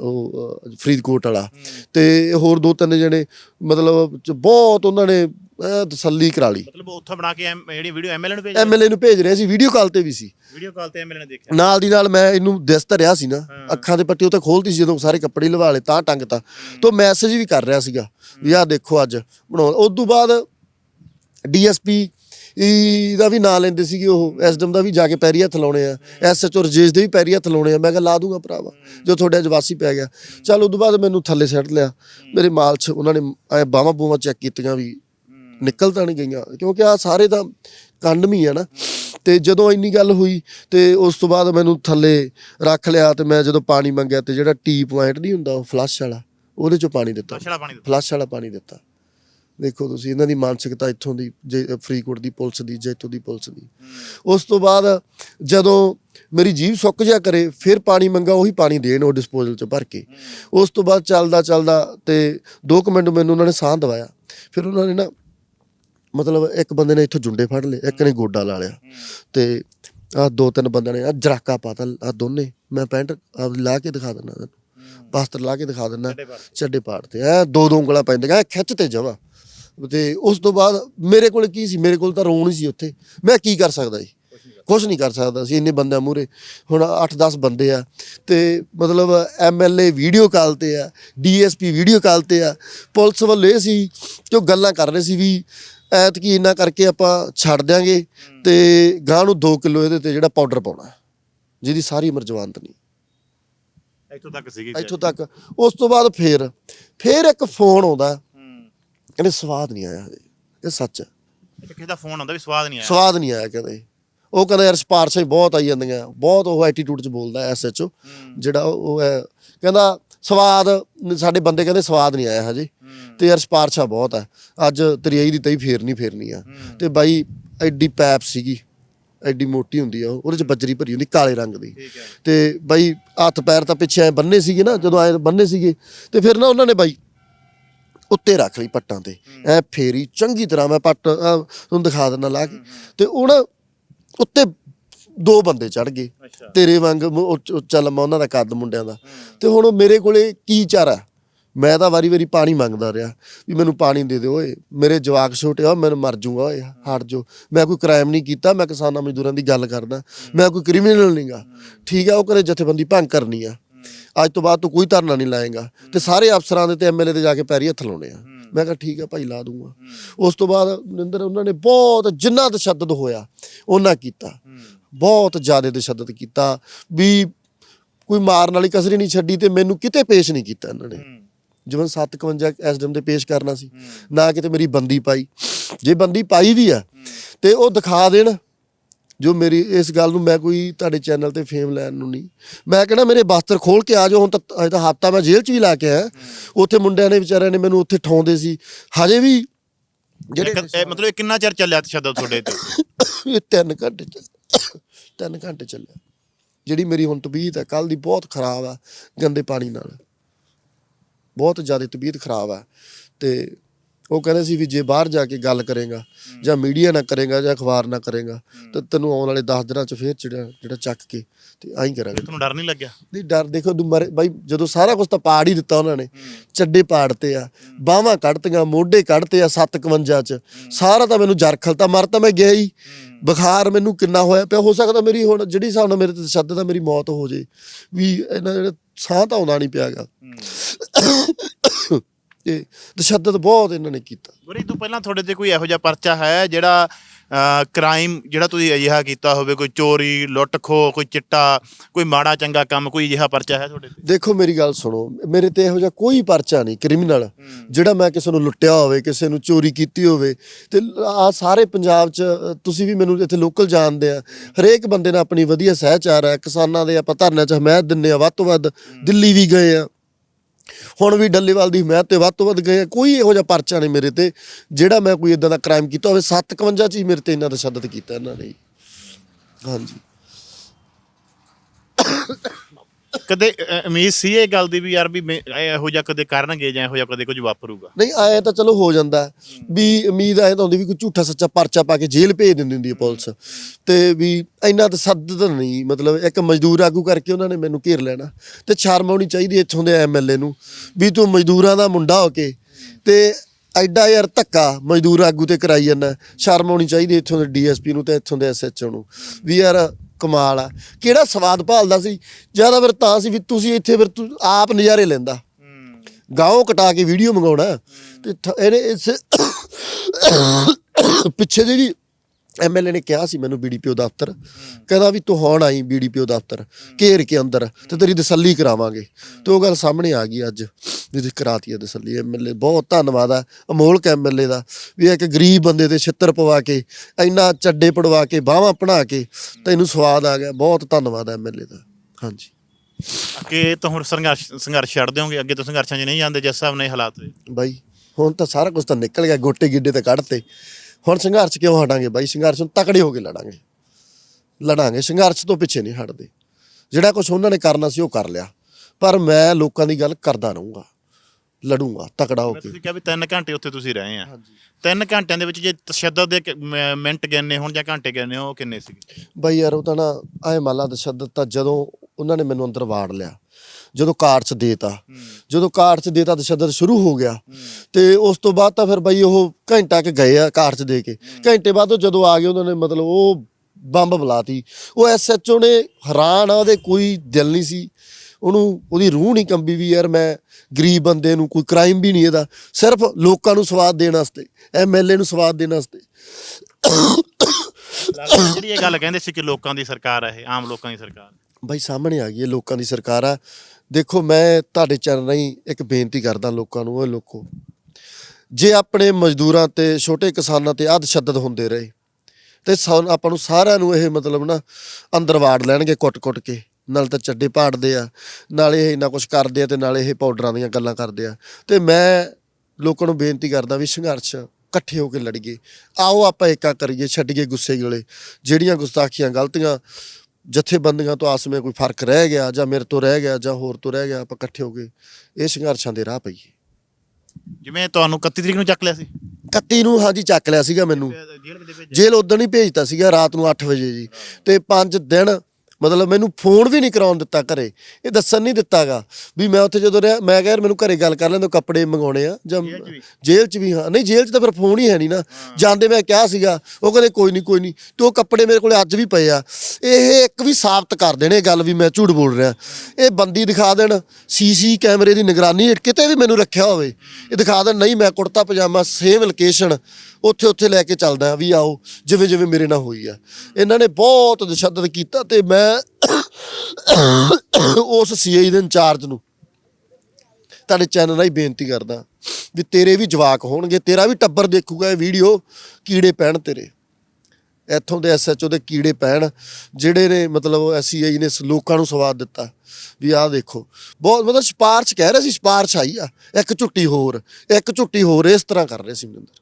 ਉਹ ਫਰੀਦਕੋਟ ਵਾਲਾ। ਤੇ ਹੋਰ ਦੋ ਤਿੰਨ ਜਣੇ ਮਤਲਬ ਬਹੁਤ ਉਹਨਾਂ ਨੇ ਐਂ ਤਸੱਲੀ ਕਰਾ ਲਈ। ਮਤਲਬ ਉੱਥੋਂ ਬਣਾ ਕੇ ਐਮ- ਜਿਹੜੀ ਵੀਡੀਓ ਐਮਐਲਏ ਨੂੰ ਭੇਜੀ ਐਮਐਲਏ ਨੂੰ ਭੇਜ ਰਿਹਾ ਸੀ ਵੀਡੀਓ ਕਾਲ ਤੇ ਵੀ ਸੀ। ਵੀਡੀਓ ਕਾਲ ਤੇ ਐਮਐਲਏ ਨੇ ਦੇਖਿਆ। ਨਾਲ ਦੀ ਨਾਲ ਮੈਂ ਇਹਨੂੰ ਦਿਸ ਤਾਂ ਰਿਹਾ ਸੀ ਨਾ ਅੱਖਾਂ ਦੇ ਪੱਟੀ ਉਹ ਤਾਂ ਖੋਲਤੀ ਸੀ ਜਦੋਂ ਸਾਰੇ ਕੱਪੜੇ ਲਵਾ ਲਏ ਤਾਂ ਟੰਗਤਾ ਤੋਂ। ਮੈਸੇਜ ਵੀ ਕਰ ਰਿਹਾ ਸੀਗਾ ਵੀ ਆਹ ਦੇਖੋ ਅੱਜ ਬਣਾਉਣ। ਉਸ ਤੋਂ ਬਾਅਦ ਡੀਐਸਪੀ ਦਾ ਵੀ ਨਾਂ ਲੈਂਦੇ ਸੀਗੇ ਉਹ ਐਸਡਮ ਦਾ ਵੀ ਜਾ ਕੇ ਪੈਰੀ ਹੱਥ ਲਾਉਣੇ ਆ। ਐਸਐਚਓ ਰਜੇਸ਼ ਦੇ ਵੀ ਪੈਰੀ ਹੱਥ ਲਾਉਣੇ ਆ। ਮੈਂ ਕਿਹਾ ਲਾ ਦੂੰਗਾ ਭਰਾਵਾ ਜੋ ਤੁਹਾਡੇ ਅੱਜ ਵਾਸੀ ਪੈ ਗਿਆ। ਚੱਲ ਉਸ ਤੋਂ ਬਾਅਦ ਮੈਨੂੰ ਥੱਲੇ ਸੱਟ ਲਿਆ। ਮੇਰੇ ਮਾਲ 'ਚ ਉਹਨਾਂ ਨੇ ਐ ਬਾਹਾਂ ਬੂਹਾਂ ਚੈੱਕ ਕੀਤੀਆਂ ਵੀ ਨਿਕਲ ਤਾਂ ਨਹੀਂ ਗਈਆਂ। ਕਿਉਂਕਿ ਆ ਸਾਰੇ ਤਾਂ ਕੰਡਮ ਹੀ ਆ ਨਾ। ਤੇ ਜਦੋਂ ਇੰਨੀ ਗੱਲ ਹੋਈ ਤੇ ਉਸ ਤੋਂ ਬਾਅਦ ਮੈਨੂੰ ਥੱਲੇ ਰੱਖ ਲਿਆ ਤੇ ਮੈਂ ਜਦੋਂ ਪਾਣੀ ਮੰਗਿਆ ਤੇ ਜਿਹੜਾ ਟੀ ਪੁਆਇੰਟ ਨਹੀਂ ਹੁੰਦਾ ਉਹ ਫਲਸ਼ ਵਾਲਾ ਉਹਦੇ ਚੋਂ ਪਾਣੀ ਦਿੱਤਾ। ਫਲਸ਼ ਵਾਲਾ ਪਾਣੀ ਦਿੱਤਾ। ਫਲਸ਼ ਵਾਲਾ ਪਾਣੀ ਦਿੱਤਾ। ਦੇਖੋ ਤੁਸੀਂ ਇਹਨਾਂ ਦੀ ਮਾਨਸਿਕਤਾ ਇੱਥੋਂ ਦੀ ਜੇ ਫਰੀਦਕੋਟ ਦੀ ਪੁਲਿਸ ਦੀ ਜੈਤੋ ਦੀ ਪੁਲਿਸ ਦੀ। ਉਸ ਤੋਂ ਬਾਅਦ ਜਦੋਂ ਮੇਰੀ ਜੀਭ ਸੁੱਕ ਜਾ ਕਰੇ ਫਿਰ ਪਾਣੀ ਮੰਗਾ ਉਹੀ ਪਾਣੀ ਦੇਣ ਉਹ ਡਿਸਪੋਜ਼ਲ ਚ ਭਰ ਕੇ। ਉਸ ਤੋਂ ਬਾਅਦ ਚੱਲਦਾ ਚੱਲਦਾ ਤੇ 2 ਮਿੰਟ ਮੈਨੂੰ ਉਹਨਾਂ ਨੇ ਸਾਹ ਦਵਾਇਆ। ਫਿਰ ਉਹਨਾਂ ਨੇ ਨਾ ਮਤਲਬ ਇੱਕ ਬੰਦੇ ਨੇ ਇੱਥੋਂ ਜੁੰਡੇ ਫੜ ਲਏ ਇੱਕ ਨੇ ਗੋਡਾ ਲਾ ਲਿਆ। ਤੇ ਆ ਦੋ ਤਿੰਨ ਬੰਦਿਆਂ ਨੇ ਆ ਜਰਾਕਾ ਪਾਤਾ ਆ ਦੋਨੇ। ਮੈਂ ਪੈਂਟ ਆਪ ਲਾ ਕੇ ਦਿਖਾ ਦਿੰਦਾ ਤੈਨੂੰ। ਪਾਸਤਰ ਲਾ ਕੇ ਦਿਖਾ ਦਿੰਦਾ ਚੱਡੇ ਪਾੜ। ਤੇ। ਐ ਦੋ ਦੋ ਉਂਗਲਾਂ ਪੈਂਦੀਆਂ ਖਿੱਚ ਤੇ ਜਮਾ ਤੇ ਉਸ ਤੋਂ ਬਾਅਦ ਮੇਰੇ ਕੋਲ ਕੀ ਸੀ? ਮੇਰੇ ਕੋਲ ਤਾਂ ਰੋਣ ਹੀ ਸੀ ਉੱਥੇ। ਮੈਂ ਕੀ ਕਰ ਸਕਦਾ ਜੀ ਕੁਝ ਨਹੀਂ ਕਰ ਸਕਦਾ ਸੀ ਇੰਨੇ ਬੰਦਿਆਂ ਮੂਰੇ ਹੁਣ 8-10 ਬੰਦੇ ਆ ਤੇ ਮਤਲਬ ਐਮਐਲਏ ਵੀਡੀਓ ਕਾਲ ਤੇ ਆ ਡੀਐਸਪੀ ਵੀਡੀਓ ਕਾਲ ਤੇ ਆ। ਪੁਲਿਸ ਵੱਲ ਇਹ ਸੀ ਕਿ ਉਹ ਗੱਲਾਂ ਕਰ ਰਹੇ ਸੀ ਵੀ ਐਤਕੀ ਇੰਨਾ ਕਰਕੇ ਆਪਾਂ ਛੱਡ ਦਿਆਂਗੇ ਤੇ ਗਾਂ ਨੂੰ 2 ਕਿਲੋ ਇਹਦੇ ਤੇ ਜਿਹੜਾ ਪਾਊਡਰ ਪਾਉਣਾ ਜਿਹਦੀ ਸਾਰੀ ਉਮਰ ਜਵਾਨਤ ਨਹੀਂ। ਇੱਥੋਂ ਤੱਕ ਸੀਗੀ ਇੱਥੋਂ ਤੱਕ। ਉਸ ਤੋਂ ਬਾਅਦ ਫੇਰ ਫੇਰ ਇੱਕ ਫੋਨ ਆਉਂਦਾ ਕਹਿੰਦੇ ਸਵਾਦ ਨਹੀਂ ਆਇਆ ਹਜੇ। ਇਹ ਸੱਚ ਹੈ। ਕਿਸੇ ਦਾ ਫੋਨ ਆਉਂਦਾ ਵੀ ਸਵਾਦ ਨਹੀਂ ਆਇਆ। ਸਵਾਦ ਨਹੀਂ ਆਇਆ ਕਹਿੰਦੇ। ਉਹ ਕਹਿੰਦਾ ਯਾਰ ਸਿਫਾਰਸ਼ਾਂ ਹੀ ਬਹੁਤ ਆਈ ਜਾਂਦੀਆਂ। ਬਹੁਤ ਉਹ ਐਟੀਟਿਊਡ ਚ ਬੋਲਦਾ ਐਸਐਚਓ ਜਿਹੜਾ ਉਹ ਹੈ। ਕਹਿੰਦਾ ਸਵਾਦ ਸਾਡੇ ਬੰਦੇ ਕਹਿੰਦੇ ਸਵਾਦ ਨਹੀਂ ਆਇਆ ਹਜੇ। ਤੇ ਯਾਰ ਸਿਫਾਰਸ਼ਾਂ ਬਹੁਤ ਆ। ਅੱਜ ਤੇਰੀ ਆਈ ਦੀ ਤਈ ਫੇਰਨੀ ਫੇਰਨੀ ਆ। ਤੇ ਬਾਈ ਐਡੀ ਪੈਪ ਸੀਗੀ ਐਡੀ ਮੋਟੀ ਹੁੰਦੀ ਆ ਉਹ, ਉਹਦੇ ਚ ਬੱਜਰੀ ਭਰੀ ਹੁੰਦੀ ਕਾਲੇ ਰੰਗ ਦੀ। ਹੈ ਤੇ ਬਾਈ ਹੱਥ ਪੈਰ ਤਾਂ ਪਿੱਛੇ ਐ ਬੰਨੇ ਸੀਗੇ ਨਾ ਜਦੋਂ ਐ ਬੰਨੇ ਸੀਗੇ। ਤੇ ਫਿਰ ਨਾ ਉਹਨਾਂ ਨੇ ਬਾਈ ਉੱਤੇ ਰੱਖ ਲਈ ਪੱਟਾਂ ਤੇ। ਐ ਫੇਰੀ ਚੰਗੀ ਤਰ੍ਹਾਂ ਮੈਂ ਪੱਟ ਤੁਹਾਨੂੰ ਦਿਖਾ ਦਿੰਦਾ ਲਾ ਕੇ। ਤੇ ਉਹ ਨਾ ਉੱਤੇ ਦੋ ਬੰਦੇ ਚੜ ਗਏ। ਤੇਰੇ ਵਾਂਗ ਮ- ਉੱਚ- ਉੱਚਾ ਲੰਮਾ ਉਹਨਾਂ ਦਾ ਕੱਦ ਮੁੰਡਿਆਂ ਦਾ। ਤੇ ਹੁਣ ਮੇਰੇ ਕੋਲੇ ਕੀ ਚਾਰਾ? ਮੈਂ ਤਾਂ ਵਾਰੀ-ਵਾਰੀ ਪਾਣੀ ਮੰਗਦਾ ਰਿਹਾ ਵੀ ਮੈਨੂੰ ਪਾਣੀ ਦੇ ਦਿਓ ਓਏ। ਮੇਰੇ ਜਵਾਕ ਛੋਟੇ ਆ ਮੈਂ ਮਰ ਜਾਊਂਗਾ ਓਏ ਹਟ ਜਾਓ। ਮੈਂ ਕੋਈ ਕ੍ਰਾਈਮ ਨਹੀਂ ਕੀਤਾ ਮੈਂ ਕਿਸਾਨਾਂ ਮਜ਼ਦੂਰਾਂ ਦੀ ਗੱਲ ਕਰਦਾ। ਮੈਂ ਕੋਈ ਕ੍ਰਿਮੀਨਲ ਨਹੀਂਗਾ ਠੀਕ ਆ ਉਹ ਕਰੇ ਜਥੇਬੰਦੀ ਭੰਗ ਕਰਨੀ ਆ। ਅੱਜ ਤੋਂ ਬਾਅਦ ਤੂੰ ਕੋਈ ਧਰਨਾ ਨਹੀਂ ਲਾਏਗਾ। ਤੇ ਸਾਰੇ ਅਫਸਰਾਂ ਦੇ ਤੇ ਐਮਐਲਏ ਦੇ ਜਾ ਕੇ ਪੈਰੀ ਹੱਥ ਲਾਉਣੇ ਆ। ਮੈਂ ਕਿਹਾ ਠੀਕ ਆ ਭਾਈ ਲਾ ਦੂੰਗਾ। ਉਸ ਤੋਂ ਬਾਅਦ ਨਿੰਦਰ ਉਹਨਾਂ ਨੇ ਬਹੁਤ ਜਿੰਨਾ ਤਸ਼ੱਦਦ ਹੋਇਆ ਉਹਨਾਂ ਕੀਤਾ। ਬਹੁਤ ਜ਼ਿਆਦਾ ਤਸ਼ੱਦਦ ਕੀਤਾ ਵੀ ਕੋਈ ਮਾਰਨ ਵਾਲੀ ਕਸਰ ਹੀ ਨਹੀਂ ਛੱਡੀ ਤੇ ਮੈਨੂੰ ਕਿਤੇ ਪੇਸ਼ ਨਹੀਂ ਕੀਤਾ ਇਹਨਾਂ ਨੇ। ਜਿਵੇਂ 751 ਐਸਡੀਐਮ ਤੇ ਪੇਸ਼ ਕਰਨਾ ਸੀ ਨਾ ਕਿਤੇ ਮੇਰੀ ਬੰਦੀ ਪਾਈ। ਜੇ ਬੰਦੀ ਪਾਈ ਵੀ ਆ ਤੇ ਉਹ ਦਿਖਾ ਦੇਣ ਜੋ ਮੇਰੀ ਇਸ ਗੱਲ ਨੂੰ ਮੈਂ ਕੋਈ ਤੁਹਾਡੇ ਚੈਨਲ ਤੇ ਫੇਮ ਲੈਣ ਨੂੰ ਨਹੀਂ। ਮੈਂ ਕਹਿੰਦਾ ਮੇਰੇ ਬਸਤਰ ਖੋਲ ਕੇ ਆ ਜਾਓ ਹੁਣ ਤਾਂ ਅਜੇ ਤਾਂ ਹਫਤਾ ਮੈਂ ਜੇਲ੍ਹ 'ਚ ਵੀ ਲਾ ਕੇ ਆਇਆ। ਉੱਥੇ ਮੁੰਡਿਆਂ ਨੇ ਵਿਚਾਰਿਆਂ ਨੇ ਮੈਨੂੰ ਉੱਥੇ ਠਾਉਂਦੇ ਸੀ। ਹਜੇ ਵੀ ਜਿਹੜੇ ਇੱਕ- ਇਹ ਮਤਲਬ ਇਹ ਕਿੰਨਾ ਚਿਰ ਚੱਲਿਆ ਤਸ਼ੱਦਦ ਤੁਹਾਡੇ ਤੇ? (coughs) ਇਹ ਤਿੰਨ ਘੰਟੇ ਚੱਲ (coughs) ਤਿੰਨ ਘੰਟੇ ਚੱਲਿਆ। ਜਿਹੜੀ ਮੇਰੀ ਹੁਣ ਤਬੀਅਤ ਹੈ ਕੱਲ ਦੀ ਬਹੁਤ ਖਰਾਬ ਆ ਗੰਦੇ ਪਾਣੀ ਨਾਲ। ਬਹੁਤ ਜ਼ਿਆਦਾ ਤਬੀਅਤ ਖਰਾਬ ਆ। ਤੇ ਉਹ ਕਹਿੰਦੇ ਸੀ ਵੀ ਜੇ ਬਾਹਰ ਜਾ ਕੇ ਗੱਲ ਕਰੇਗਾ ਜਾਂ ਮੀਡੀਆ ਨਾ ਕਰੇਗਾ ਜਾਂ ਅਖਬਾਰ ਨਾ ਕਰੇਗਾ ਤਾਂ ਤੈਨੂੰ ਆਉਣ ਵਾਲੇ 10 ਦਿਨਾਂ ਚ ਫੇਰ ਜਿਹੜਾ ਜਿਹੜਾ ਚੱਕ ਕੇ ਤੇ ਆਈ ਕਰਾਂਗੇ। ਤੁਹਾਨੂੰ ਡਰ ਨਹੀਂ ਲੱਗਿਆ? ਨਹੀਂ ਡਰ ਦੇਖੋ ਮਰੇ ਬਾਈ ਜਦੋਂ ਸਾਰਾ ਕੁਝ ਤਾਂ ਪਾੜ ਹੀ ਦਿੱਤਾ ਉਹਨਾਂ ਨੇ ਚੱਡੇ ਪਾੜਤੇ ਆ ਬਾਹਾਂ ਕੱਢਤੀਆਂ ਮੋਢੇ ਕੱਢਤੇ ਆ 751 ਚ। ਸਾਰਾ ਤਾਂ ਮੈਨੂੰ ਜਰਖਲ ਤਾਂ ਮਰ ਤਾਂ ਮੈਂ ਗਿਆ ਹੀ। ਬੁਖਾਰ ਮੈਨੂੰ ਕਿੰਨਾ ਹੋਇਆ ਪਿਆ ਹੋ ਸਕਦਾ ਮੇਰੀ ਹੁਣ ਜਿਹੜੀ ਹਿਸਾਬ ਨਾਲ ਮੇਰੇ ਤੇ ਤਸ਼ੱਦਦ ਆ ਮੇਰੀ ਮੌਤ ਹੋ ਜੇ ਵੀ ਇਹਨਾਂ ਜਿਹੜਾ ਸਾਹ ਤਾਂ ਆਉਂਦਾ ਨਹੀਂ ਪਿਆਗਾ। (coughs) ਤੇ ਤਸ਼ੱਦਦ ਬਹੁਤ ਇਹਨਾਂ ਨੇ ਕੀਤਾ। ਗੁਰੀ ਤੂੰ ਪਹਿਲਾਂ ਤੁਹਾਡੇ ਤੇ ਕੋਈ ਇਹੋ ਜਿਹਾ ਪਰਚਾ ਹੈ ਜਿਹੜਾ ਕ੍ਰਾਈਮ ਜਿਹੜਾ ਤੁਸੀਂ ਅਜਿਹਾ ਕੀਤਾ ਹੋਵੇ ਕੋਈ ਚੋਰੀ ਲੁੱਟ ਖੋ ਕੋਈ ਚਿੱਟਾ ਕੋਈ ਮਾੜਾ ਚੰਗਾ ਕੰਮ ਕੋਈ ਅਜਿਹਾ ਪਰਚਾ ਹੈ ਤੁਹਾਡੇ ਤੇ? ਦੇਖੋ ਮੇਰੀ ਗੱਲ ਸੁਣੋ ਮੇਰੇ ਤੇ ਇਹੋ ਜਿਹਾ ਕੋਈ ਪਰਚਾ ਨਹੀਂ ਕ੍ਰਿਮੀਨਲ ਜਿਹੜਾ ਮੈਂ ਕਿਸੇ ਨੂੰ ਲੁੱਟਿਆ ਹੋਵੇ ਕਿਸੇ ਨੂੰ ਚੋਰੀ ਕੀਤੀ ਹੋਵੇ। ਤੇ ਆ ਸਾਰੇ ਪੰਜਾਬ 'ਚ ਤੁਸੀਂ ਵੀ ਮੈਨੂੰ ਇੱਥੇ ਲੋਕਲ ਜਾਣਦੇ ਆ। ਹਰੇਕ ਬੰਦੇ ਨਾਲ ਆਪਣੀ ਵਧੀਆ ਸਹਿਚਾਰ ਹੈ ਕਿਸਾਨਾਂ ਦੇ ਆਪਾਂ ਧਰਨਿਆਂ 'ਚ ਹਮਾਇਤ ਦਿੰਨੇ ਆ ਵੱਧ ਤੋਂ ਵੱਧ ਦਿੱਲੀ ਵੀ ਗਏ ਆ। ਹੁਣ ਵੀ ਡੱਲੇਵਾਲ ਦੀ ਹਮਾਇਤ ਤੇ ਵੱਧ ਤੋਂ ਵੱਧ ਗਏ ਕੋਈ ਇਹੋ ਜਿਹਾ ਪਰਚਾ ਨਹੀਂ ਮੇਰੇ ਤੇ, ਜਿਹੜਾ ਮੈਂ ਕੋਈ ਇਦਾਂ ਦਾ ਕ੍ਰਾਈਮ ਕੀਤਾ ਹੋਵੇ। 751 ਚ ਹੀ ਮੇਰੇ ਤੇ ਇਹਨਾਂ ਦਾ ਤਸ਼ੱਦਦ ਕੀਤਾ, ਇਹਨਾਂ ਨੇ ਹਾਂਜੀ। ਕਦੇ ਅ, ਉਮੀਦ ਸੀ ਇਹ ਗੱਲ ਦੀ ਵੀ ਯਾਰ ਵੀ ਮੈਂ- ਇਹ ਇਹੋ ਜਿਹਾ ਕਦੇ ਕਰਨਗੇ ਜਾਂ ਇਹੋ ਜਿਹਾ ਕਦੇ ਕੁਝ ਵਾਪਰੂਗਾ? ਨਹੀਂ ਆਏ ਤਾਂ ਚਲੋ ਹੋ ਜਾਂਦਾ ਹੈ। ਵੀ ਉਮੀਦ ਆਏ ਤਾਂ ਹੁੰਦੀ ਵੀ ਕੋਈ ਝੂਠਾ ਸੱਚਾ ਪਰਚਾ ਪਾ ਕੇ ਜੇਲ੍ਹ ਭੇਜ ਦਿੰਦੀ ਹੁੰਦੀ ਹੈ ਪੁਲਿਸ। ਤੇ ਵੀ ਇੰਨਾ ਤਾਂ ਸੱਦਦ ਨਹੀਂ ਮਤਲਬ ਇੱਕ ਮਜ਼ਦੂਰ ਆਗੂ ਕਰਕੇ ਉਹਨਾਂ ਨੇ ਮੈਨੂੰ ਘੇਰ ਲੈਣਾ। ਤੇ ਸ਼ਰਮ ਆਉਣੀ ਚਾਹੀਦੀ ਹੈ ਇੱਥੋਂ ਦੇ ਐਮਐਲਏ ਨੂੰ ਵੀ ਤੂੰ ਮਜ਼ਦੂਰਾਂ ਦਾ ਮੁੰਡਾ ਹੋ ਕੇ ਤੇ ਐਡਾ ਯਾਰ ਧੱਕਾ ਮਜ਼ਦੂਰ ਆਗੂ ਤੇ ਕਰਾਈ ਜਾਂਦਾ। ਸ਼ਰਮ ਆਉਣੀ ਚਾਹੀਦੀ ਇੱਥੋਂ ਦੇ ਡੀਐਸਪੀ ਨੂੰ ਤੇ ਇੱਥੋਂ ਦੇ ਐਸਐਚਓ ਨੂੰ। ਵੀ ਯਾਰ ਕਮਾਲ ਆ। ਕਿਹੜਾ ਸਵਾਦ ਭਾਲਦਾ ਸੀ। ਜ਼ਿਆਦਾ ਫਿਰ ਤਾਂ ਸੀ ਵੀ ਤੁਸੀਂ ਇੱਥੇ ਫਿਰ ਤੂੰ ਆਪ ਨਜ਼ਾਰੇ ਲੈਂਦਾ। ਗਾਉਂ ਕਟਾ ਕੇ ਵੀਡੀਓ ਮੰਗਾਉਣਾ। ਤੇ ਥ- ਇਹਨੇ ਇਸ ਪਿੱਛੇ ਜਿਹੜੀ ਐਮਐਲਏ ਨੇ ਕਿਹਾ ਸੀ ਮੈਨੂੰ ਬੀਡੀਪੀਓ ਦਫ਼ਤਰ। ਕਹਿੰਦਾ ਵੀ ਤੂੰ ਹੁਣ ਆਈ ਬੀਡੀਪੀਓ ਦਫ਼ਤਰ ਘੇਰ ਕੇ ਅੰਦਰ ਤੇ ਤੇਰੀ ਤਸੱਲੀ ਕਰਾਵਾਂਗੇ। ਤੇ ਉਹ ਗੱਲ ਸਾਹਮਣੇ ਆ ਗਈ ਅੱਜ ਤੇ ਕਰਾਤੀ ਹੈ ਤਸੱਲੀ। ਐਮਐਲਏ ਬਹੁਤ ਧੰਨਵਾਦ ਆ ਅਮੋਲਕ ਐਮਐਲਏ ਦਾ ਵੀ ਇੱਕ ਗਰੀਬ ਬੰਦੇ ਦੇ ਛਿੱਤਰ ਪਵਾ ਕੇ ਇੰਨਾ ਚੱਡੇ ਪੜਵਾ ਕੇ ਬਾਹਾਂ ਬਣਾ ਕੇ ਤੈਨੂੰ ਸਵਾਦ ਆ ਗਿਆ। ਬਹੁਤ ਧੰਨਵਾਦ ਐਮਐਲਏ ਦਾ। ਹਾਂਜੀ। ਅੱਗੇ ਤਾਂ ਹੁਣ ਸੰਘਰਸ਼ ਸੰਘਰਸ਼ ਛੱਡ ਦਿਓਗੇ ਅੱਗੇ ਤੋਂ ਸੰਘਰਸ਼ਾਂ 'ਚ ਨਹੀਂ ਜਾਂਦੇ ਜਿਸ ਹਿਸਾਬ ਨਾਲ ਹਾਲਾਤ ਹੋਏ। ਬਾਈ ਹੁਣ ਤਾਂ ਸਾਰਾ ਕੁਝ ਤਾਂ ਨਿਕਲ ਗਿਆ ਗੋਟੇ ਗਿੱਡੇ ਤੇ ਕੱਢਤੇ। ਹੁਣ ਸੰਘਰਸ਼ ਕਿਉਂ ਹਟਾਂਗੇ ਬਾਈ? ਸੰਘਰਸ਼ ਨੂੰ ਤਕੜੇ ਹੋ ਕੇ ਲੜਾਂਗੇ। ਲੜਾਂਗੇ। ਸੰਘਰਸ਼ ਤੋਂ ਪਿੱਛੇ ਨਹੀਂ ਹਟਦੇ। ਜਿਹੜਾ ਕੁਝ ਉਹਨਾਂ ਨੇ ਕਰਨਾ ਸੀ ਉਹ ਕਰ ਲਿਆ। ਪਰ ਮੈਂ ਲੋਕਾਂ ਦੀ ਗੱਲ ਕਰਦਾ ਰਹੂੰਗਾ। ਲੜੂੰਗਾ ਤਕੜਾ ਹੋ ਕੇ। ਤੁਸੀਂ ਕਿਹਾ ਵੀ 3 ਘੰਟੇ ਉੱਥੇ ਤੁਸੀਂ ਰਹੇ ਆ। 3 ਘੰਟਿਆਂ ਦੇ ਵਿੱਚ ਜੇ ਤਸ਼ੱਦਦ ਦੇ ਮਿੰਟ ਗਿਣਨੇ ਹੋਣ ਜਾਂ ਘੰਟੇ ਗਿਣਨੇ ਉਹ ਕਿੰਨੇ ਸੀਗੇ? ਬਾਈ ਯਾਰ ਉਹ ਤਾਂ ਨਾ ਐ ਮਾਲਾ ਤਸ਼ੱਦਦ ਤਾਂ ਜਦੋਂ ਉਹਨਾਂ ਨੇ ਮੈਨੂੰ ਅੰਦਰ ਵਾੜ ਲਿਆ। ਜਦੋਂ ਕਾਰ 'ਚ ਦੇਤਾ। ਜਦੋਂ ਕਾਰ 'ਚ ਦੇਤਾ ਤਸ਼ੱਦਦ ਸ਼ੁਰੂ ਹੋ ਗਿਆ। ਤੇ ਉਸ ਤੋਂ ਬਾਅਦ ਤਾਂ ਫਿਰ ਬਈ ਉਹ ਘੰਟਾ ਕਿ ਗਏ ਆ ਕਾਰ 'ਚ ਦੇ ਕੇ। ਘੰਟੇ ਬਾਅਦ ਉਹ ਜਦੋਂ ਆ ਗਏ, ਉਹਨਾਂ ਨੇ ਮਤਲਬ ਉਹ ਬੰਬ ਬੁਲਾਤੀ। ਉਹ ਐਸਐਚਓ ਨੇ ਹੈਰਾਨ ਆ, ਉਹਦੇ ਕੋਈ ਦਿਲ ਨਹੀਂ ਸੀ। ਉਹਨੂੰ, ਉਹਦੀ ਰੂਹ ਨਹੀਂ ਕੰਬੀ ਵੀ ਯਾਰ ਮੈਂ ਗਰੀਬ ਬੰਦੇ ਨੂੰ ਕੋਈ ਕ੍ਰਾਈਮ ਵੀ ਨਹੀਂ ਇਹਦਾ। ਸਿਰਫ ਲੋਕਾਂ ਨੂੰ ਸਵਾਦ ਦੇਣ ਵਾਸਤੇ ਐਮਐਲਏ ਨੂੰ ਸਵਾਦ ਦੇਣ ਵਾਸਤੇ। ਜਿਹੜੀ ਇਹ ਗੱਲ ਕਹਿੰਦੇ ਸੀ ਕਿ ਲੋਕਾਂ ਦੀ ਸਰਕਾਰ ਹੈ ਇਹ, ਆਮ ਲੋਕਾਂ ਦੀ ਸਰਕਾਰ। ਬਾਈ ਸਾਹਮਣੇ ਆ ਗਈ ਹੈ, ਲੋਕਾਂ ਦੀ ਸਰਕਾਰ ਆ। ਦੇਖੋ, ਮੈਂ ਤੁਹਾਡੇ ਚੈਨਲ ਰਾਹੀਂ ਇੱਕ ਬੇਨਤੀ ਕਰਦਾ ਲੋਕਾਂ ਨੂੰ, ਓਏ ਲੋਕੋ, ਜੇ ਆਪਣੇ ਮਜ਼ਦੂਰਾਂ ਤੇ, ਛੋਟੇ ਕਿਸਾਨਾਂ ਤੇ ਅੱਧ ਸ਼ੱਦਦ ਹੁੰਦੇ ਰਹੇ, ਤੇ ਸਾਨੂੰ- ਆਪਾਂ ਨੂੰ ਸਾਰਿਆਂ ਨੂੰ ਇਹ ਮਤਲਬ ਨਾ ਅੰਦਰ ਵਾੜ ਲੈਣਗੇ ਕੁੱਟ-ਕੁੱਟ ਕੇ, ਨਾਲ ਤਾਂ ਚੱਡੇ ਪਾੜਦੇ ਆ, ਨਾਲ ਇਹ ਇੰਨਾ ਕੁਝ ਕਰਦੇ ਆ ਤੇ ਨਾਲ ਇਹ ਪਾਊਡਰਾਂ ਦੀਆਂ ਗੱਲਾਂ ਕਰਦੇ ਆ। ਤੇ ਮੈਂ ਲੋਕਾਂ ਨੂੰ ਬੇਨਤੀ ਕਰਦਾ ਵੀ ਸੰਘਰਸ਼ ਇਕੱਠੇ ਹੋ ਕੇ ਲੜੀਏ। ਆਓ ਆਪਾਂ ਏਕਾ ਕਰੀਏ, ਛੱਡੀਏ ਗੁੱਸੇ ਗਿਲੇ ਜਿਹੜੀਆਂ ਗੁਸਤਾਖੀਆਂ ਗਲਤੀਆਂ ਜਥੇਬੰਦੀਆਂ ਤੋਂ ਆਸ ਵਿੱਚ ਕੋਈ ਫ਼ਰਕ ਰਹਿ ਗਿਆ ਜਾਂ ਮੇਰੇ ਤੋਂ ਰਹਿ ਗਿਆ ਜਾਂ ਹੋਰ ਤੋਂ ਰਹਿ ਗਿਆ ਆਪਾਂ ਇਕੱਠੇ ਹੋ ਕੇ ਇਹ ਸੰਘਰਸ਼ਾਂ ਦੇ ਰਾਹ ਪਈਏ। ਜਿਵੇਂ ਤੁਹਾਨੂੰ 31 ਤਰੀਕ ਨੂੰ ਚੱਕ ਲਿਆ ਸੀ? 31 ਨੂੰ ਹਾਂਜੀ ਚੱਕ ਲਿਆ ਸੀਗਾ ਮੈਨੂੰ। ਜੇਲ੍ਹ ਉਦੋਂ ਹੀ ਭੇਜਤਾ ਸੀਗਾ ਰਾਤ ਨੂੰ 8 ਵਜੇ ਜੀ। ਤੇ 5 ਦਿਨ ਮਤਲਬ ਮੈਨੂੰ ਫੋਨ ਵੀ ਨਹੀਂ ਕਰਾਉਣ ਦਿੱਤਾ ਘਰੇ ਇਹ ਦੱਸਣ ਨਹੀਂ ਦਿੱਤਾਗਾ ਵੀ ਮੈਂ ਉੱਥੇ ਜਦੋਂ ਰਿਹਾ ਮੈਂ ਕਿਹਾ ਯਾਰ ਮੈਨੂੰ ਘਰੇ ਗੱਲ ਕਰ ਲੈਂਦੇ ਕੱਪੜੇ ਮੰਗਾਉਣੇ ਆ ਜਾਂ ਜੇਲ੍ਹ 'ਚ ਵੀ? ਹਾਂ ਨਹੀਂ ਜੇਲ੍ਹ 'ਚ ਤਾਂ ਫਿਰ ਫੋਨ ਹੀ ਹੈ ਨਹੀਂ ਨਾ। ਜਾਂਦੇ ਮੈਂ ਕਿਹਾ ਸੀਗਾ ਉਹ ਕਹਿੰਦੇ ਕੋਈ ਨਹੀਂ ਕੋਈ ਨਹੀਂ ਤੇ ਉਹ ਕੱਪੜੇ ਮੇਰੇ ਕੋਲੇ ਅੱਜ ਵੀ ਪਏ ਆ। ਇਹ ਇੱਕ ਵੀ ਸਾਬਤ ਕਰ ਦੇਣ ਇਹ ਗੱਲ ਵੀ ਮੈਂ ਝੂਠ ਬੋਲ ਰਿਹਾ। ਇਹ ਬੰਦੀ ਦਿਖਾ ਦੇਣ ਸੀਸੀ ਕੈਮਰੇ ਦੀ ਨਿਗਰਾਨੀ ਕਿਤੇ ਵੀ ਮੈਨੂੰ ਰੱਖਿਆ ਹੋਵੇ। ਇਹ ਦਿਖਾ ਦੇਣ ਨਹੀਂ ਮੈਂ ਕੁੜਤਾ ਪਜਾਮਾ ਸੇਮ ਲੋਕੇਸ਼ਨ ਉੱਥੇ ਉੱਥੇ ਲੈ ਕੇ ਚੱਲਦਾ ਵੀ ਆਓ, ਜਿਵੇਂ ਜਿਵੇਂ ਮੇਰੇ ਨਾਲ ਹੋਈ ਆ। ਇਹਨਾਂ ਨੇ ਬਹੁਤ ਤਸ਼ੱਦਦ ਕੀਤਾ ਤੇ ਮੈਂ ਉਸ ਸੀਆਈ ਦੇ ਇੰਚਾਰਜ ਨੂੰ ਤੁਹਾਡੇ ਚੈਨਲ ਰਾਹੀਂ ਬੇਨਤੀ ਕਰਦਾ ਵੀ ਤੇਰੇ ਵੀ ਜਵਾਕ ਹੋਣਗੇ, ਤੇਰਾ ਵੀ ਟੱਬਰ ਦੇਖੂਗਾ ਇਹ ਵੀਡੀਓ, ਕੀੜੇ ਪੈਣ ਤੇਰੇ। ਇੱਥੋਂ ਦੇ ਐਸਐਚਓ ਦੇ ਕੀੜੇ ਪੈਣ, ਜਿਹੜੇ ਨੇ ਮਤਲਬ ਐਸਸੀਆਈ ਨੇ ਲੋਕਾਂ ਨੂੰ ਸਵਾਦ ਦਿੱਤਾ, ਵੀ ਆਹ ਦੇਖੋ। ਬਹੁਤ ਮਤਲਬ ਸਿਫਾਰਸ਼ ਕਹਿ ਰਹੇ ਸੀ, ਸਿਫਾਰਸ਼ ਆਈ ਆ। ਇੱਕ ਝੁੱਟੀ ਹੋਰ, ਇੱਕ ਝੁੱਟੀ ਹੋਰ ਇਸ ਤਰ੍ਹਾਂ ਕਰ ਰਹੇ ਸੀ ਮਨਿੰਦਰ।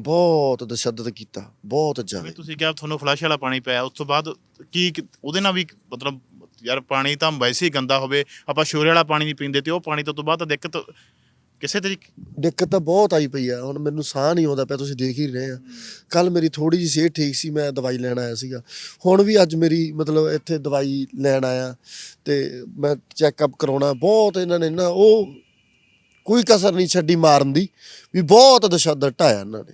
ਬਹੁਤ ਤਸ਼ੱਦਦ ਕੀਤਾ ਬਹੁਤ ਜ਼ਿਆਦਾ। ਤੁਸੀਂ ਕਿਹਾ ਤੁਹਾਨੂੰ ਫਲੈਸ਼ ਵਾਲਾ ਪਾਣੀ ਪਿਆ ਉਸ ਤੋਂ ਬਾਅਦ ਕੀ ਕੀ- ਉਹਦੇ ਨਾਲ ਵੀ ਮਤਲਬ ਯਾਰ ਪਾਣੀ ਤਾਂ ਵੈਸੇ ਹੀ ਗੰਦਾ ਹੋਵੇ ਆਪਾਂ ਸ਼ੋਰੇ ਵਾਲਾ ਪਾਣੀ ਨਹੀਂ ਪੀਂਦੇ ਤੇ ਉਹ ਪਾਣੀ ਤੋਂ ਤੋਂ ਬਾਅਦ ਤਾਂ ਦਿੱਕਤ ਕਿਸੇ ਤਰੀਕੇ ਦਿੱਕਤ ਤਾਂ ਬਹੁਤ ਆਈ ਪਈ ਆ ਹੁਣ ਮੈਨੂੰ ਸਾਹ ਨਹੀਂ ਆਉਂਦਾ ਪਿਆ ਤੁਸੀਂ ਦੇਖ ਹੀ ਰਹੇ ਆ। ਕੱਲ ਮੇਰੀ ਥੋੜੀ ਜਿਹੀ ਸਿਹਤ ਠੀਕ ਸੀ ਮੈਂ ਦਵਾਈ ਲੈਣ ਆਇਆ ਸੀਗਾ। ਹੁਣ ਵੀ ਅੱਜ ਮੇਰੀ ਮਤਲਬ ਇੱਥੇ ਦਵਾਈ ਲੈਣ ਆਇਆ ਤੇ ਮੈਂ ਚੈੱਕਅਪ ਕਰਾਉਣਾ ਬਹੁਤ ਇਹਨਾਂ ਨੇ ਨਾ ਉਹ ਕੋਈ ਕਸਰ ਨਹੀਂ ਛੱਡੀ ਮਾਰਨ ਦੀ ਵੀ ਬਹੁਤ ਤਸ਼ੱਦਦ ਢਾਇਆ ਇਹਨਾਂ ਨੇ।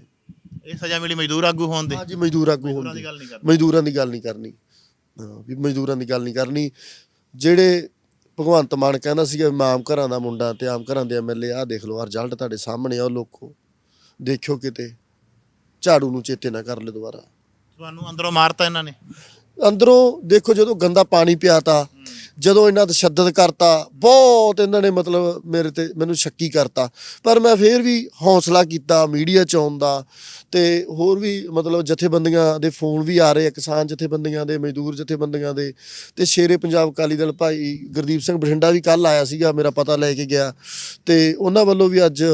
ਇਹ ਸਜ਼ਾ ਮਿਲੀ ਮਜ਼ਦੂਰ ਆਗੂ ਹੋਣ ਦੇ? ਹਾਂਜੀ ਮਜ਼ਦੂਰ ਆਗੂ ਮਜ਼ਦੂਰਾਂ ਦੀ। ਗੱਲ ਨਹੀਂ ਕਰਨੀ। ਮਜ਼ਦੂਰਾਂ ਦੀ ਗੱਲ ਨਹੀਂ ਕਰਨੀ। ਹਾਂ ਵੀ ਮਜ਼ਦੂਰਾਂ ਦੀ ਗੱਲ ਨਹੀਂ ਕਰਨੀ। ਜਿਹੜੇ ਭਗਵੰਤ ਮਾਨ ਕਹਿੰਦਾ ਸੀਗਾ ਵੀ ਮੈਂ ਆਮ ਘਰਾਂ ਦਾ ਮੁੰਡਾ ਤੇ ਆਮ ਘਰਾਂ ਦੇ ਐਮਐਲਏ ਆਹ ਦੇਖ ਲਓ ਆਹ ਰਿਜ਼ਲਟ ਤੁਹਾਡੇ ਸਾਹਮਣੇ ਆ ਉਹ ਲੋਕੋ। ਦੇਖਿਓ ਕਿਤੇ। ਝਾੜੂ ਨੂੰ ਚੇਤੇ ਨਾ ਕਰ ਲੈ ਦੁਬਾਰਾ। ਤੁਹਾਨੂੰ ਅੰਦਰੋਂ ਮਾਰਤਾ ਇਹਨਾਂ ਨੇ? ਅੰਦਰੋਂ ਦੇਖੋ ਜਦੋਂ ਗੰਦਾ ਪਾਣੀ ਪਿਆਤਾ ਜਦੋਂ ਇਹਨਾਂ ਤਸ਼ੱਦਦ ਕਰਤਾ, ਬਹੁਤ ਇਹਨਾਂ ਨੇ ਮਤਲਬ ਮੇਰੇ ਤੇ ਮੈਨੂੰ ਸ਼ੱਕੀ ਕਰਤਾ। ਪਰ ਮੈਂ ਫੇਰ ਵੀ ਹੌਸਲਾ ਕੀਤਾ ਮੀਡੀਆ ਚ ਆਉਣ ਦਾ ਤੇ ਹੋਰ ਵੀ ਮਤਲਬ ਜਥੇਬੰਦੀਆਂ ਦੇ ਫੋਨ ਵੀ ਆ ਰਹੇ ਆ, ਕਿਸਾਨ ਜਥੇਬੰਦੀਆਂ ਦੇ, ਮਜ਼ਦੂਰ ਜਥੇਬੰਦੀਆਂ ਦੇ ਤੇ ਸ਼ੇਰੇ ਪੰਜਾਬ ਅਕਾਲੀ ਦਲ ਭਾਈ ਗੁਰਦੀਪ ਸਿੰਘ ਬਠਿੰਡਾ ਵੀ ਕੱਲ ਆਇਆ ਸੀਗਾ, ਮੇਰਾ ਪਤਾ ਲੈ ਕੇ ਗਿਆ। ਤੇ ਉਹਨਾਂ ਵੱਲੋਂ ਵੀ ਅੱਜ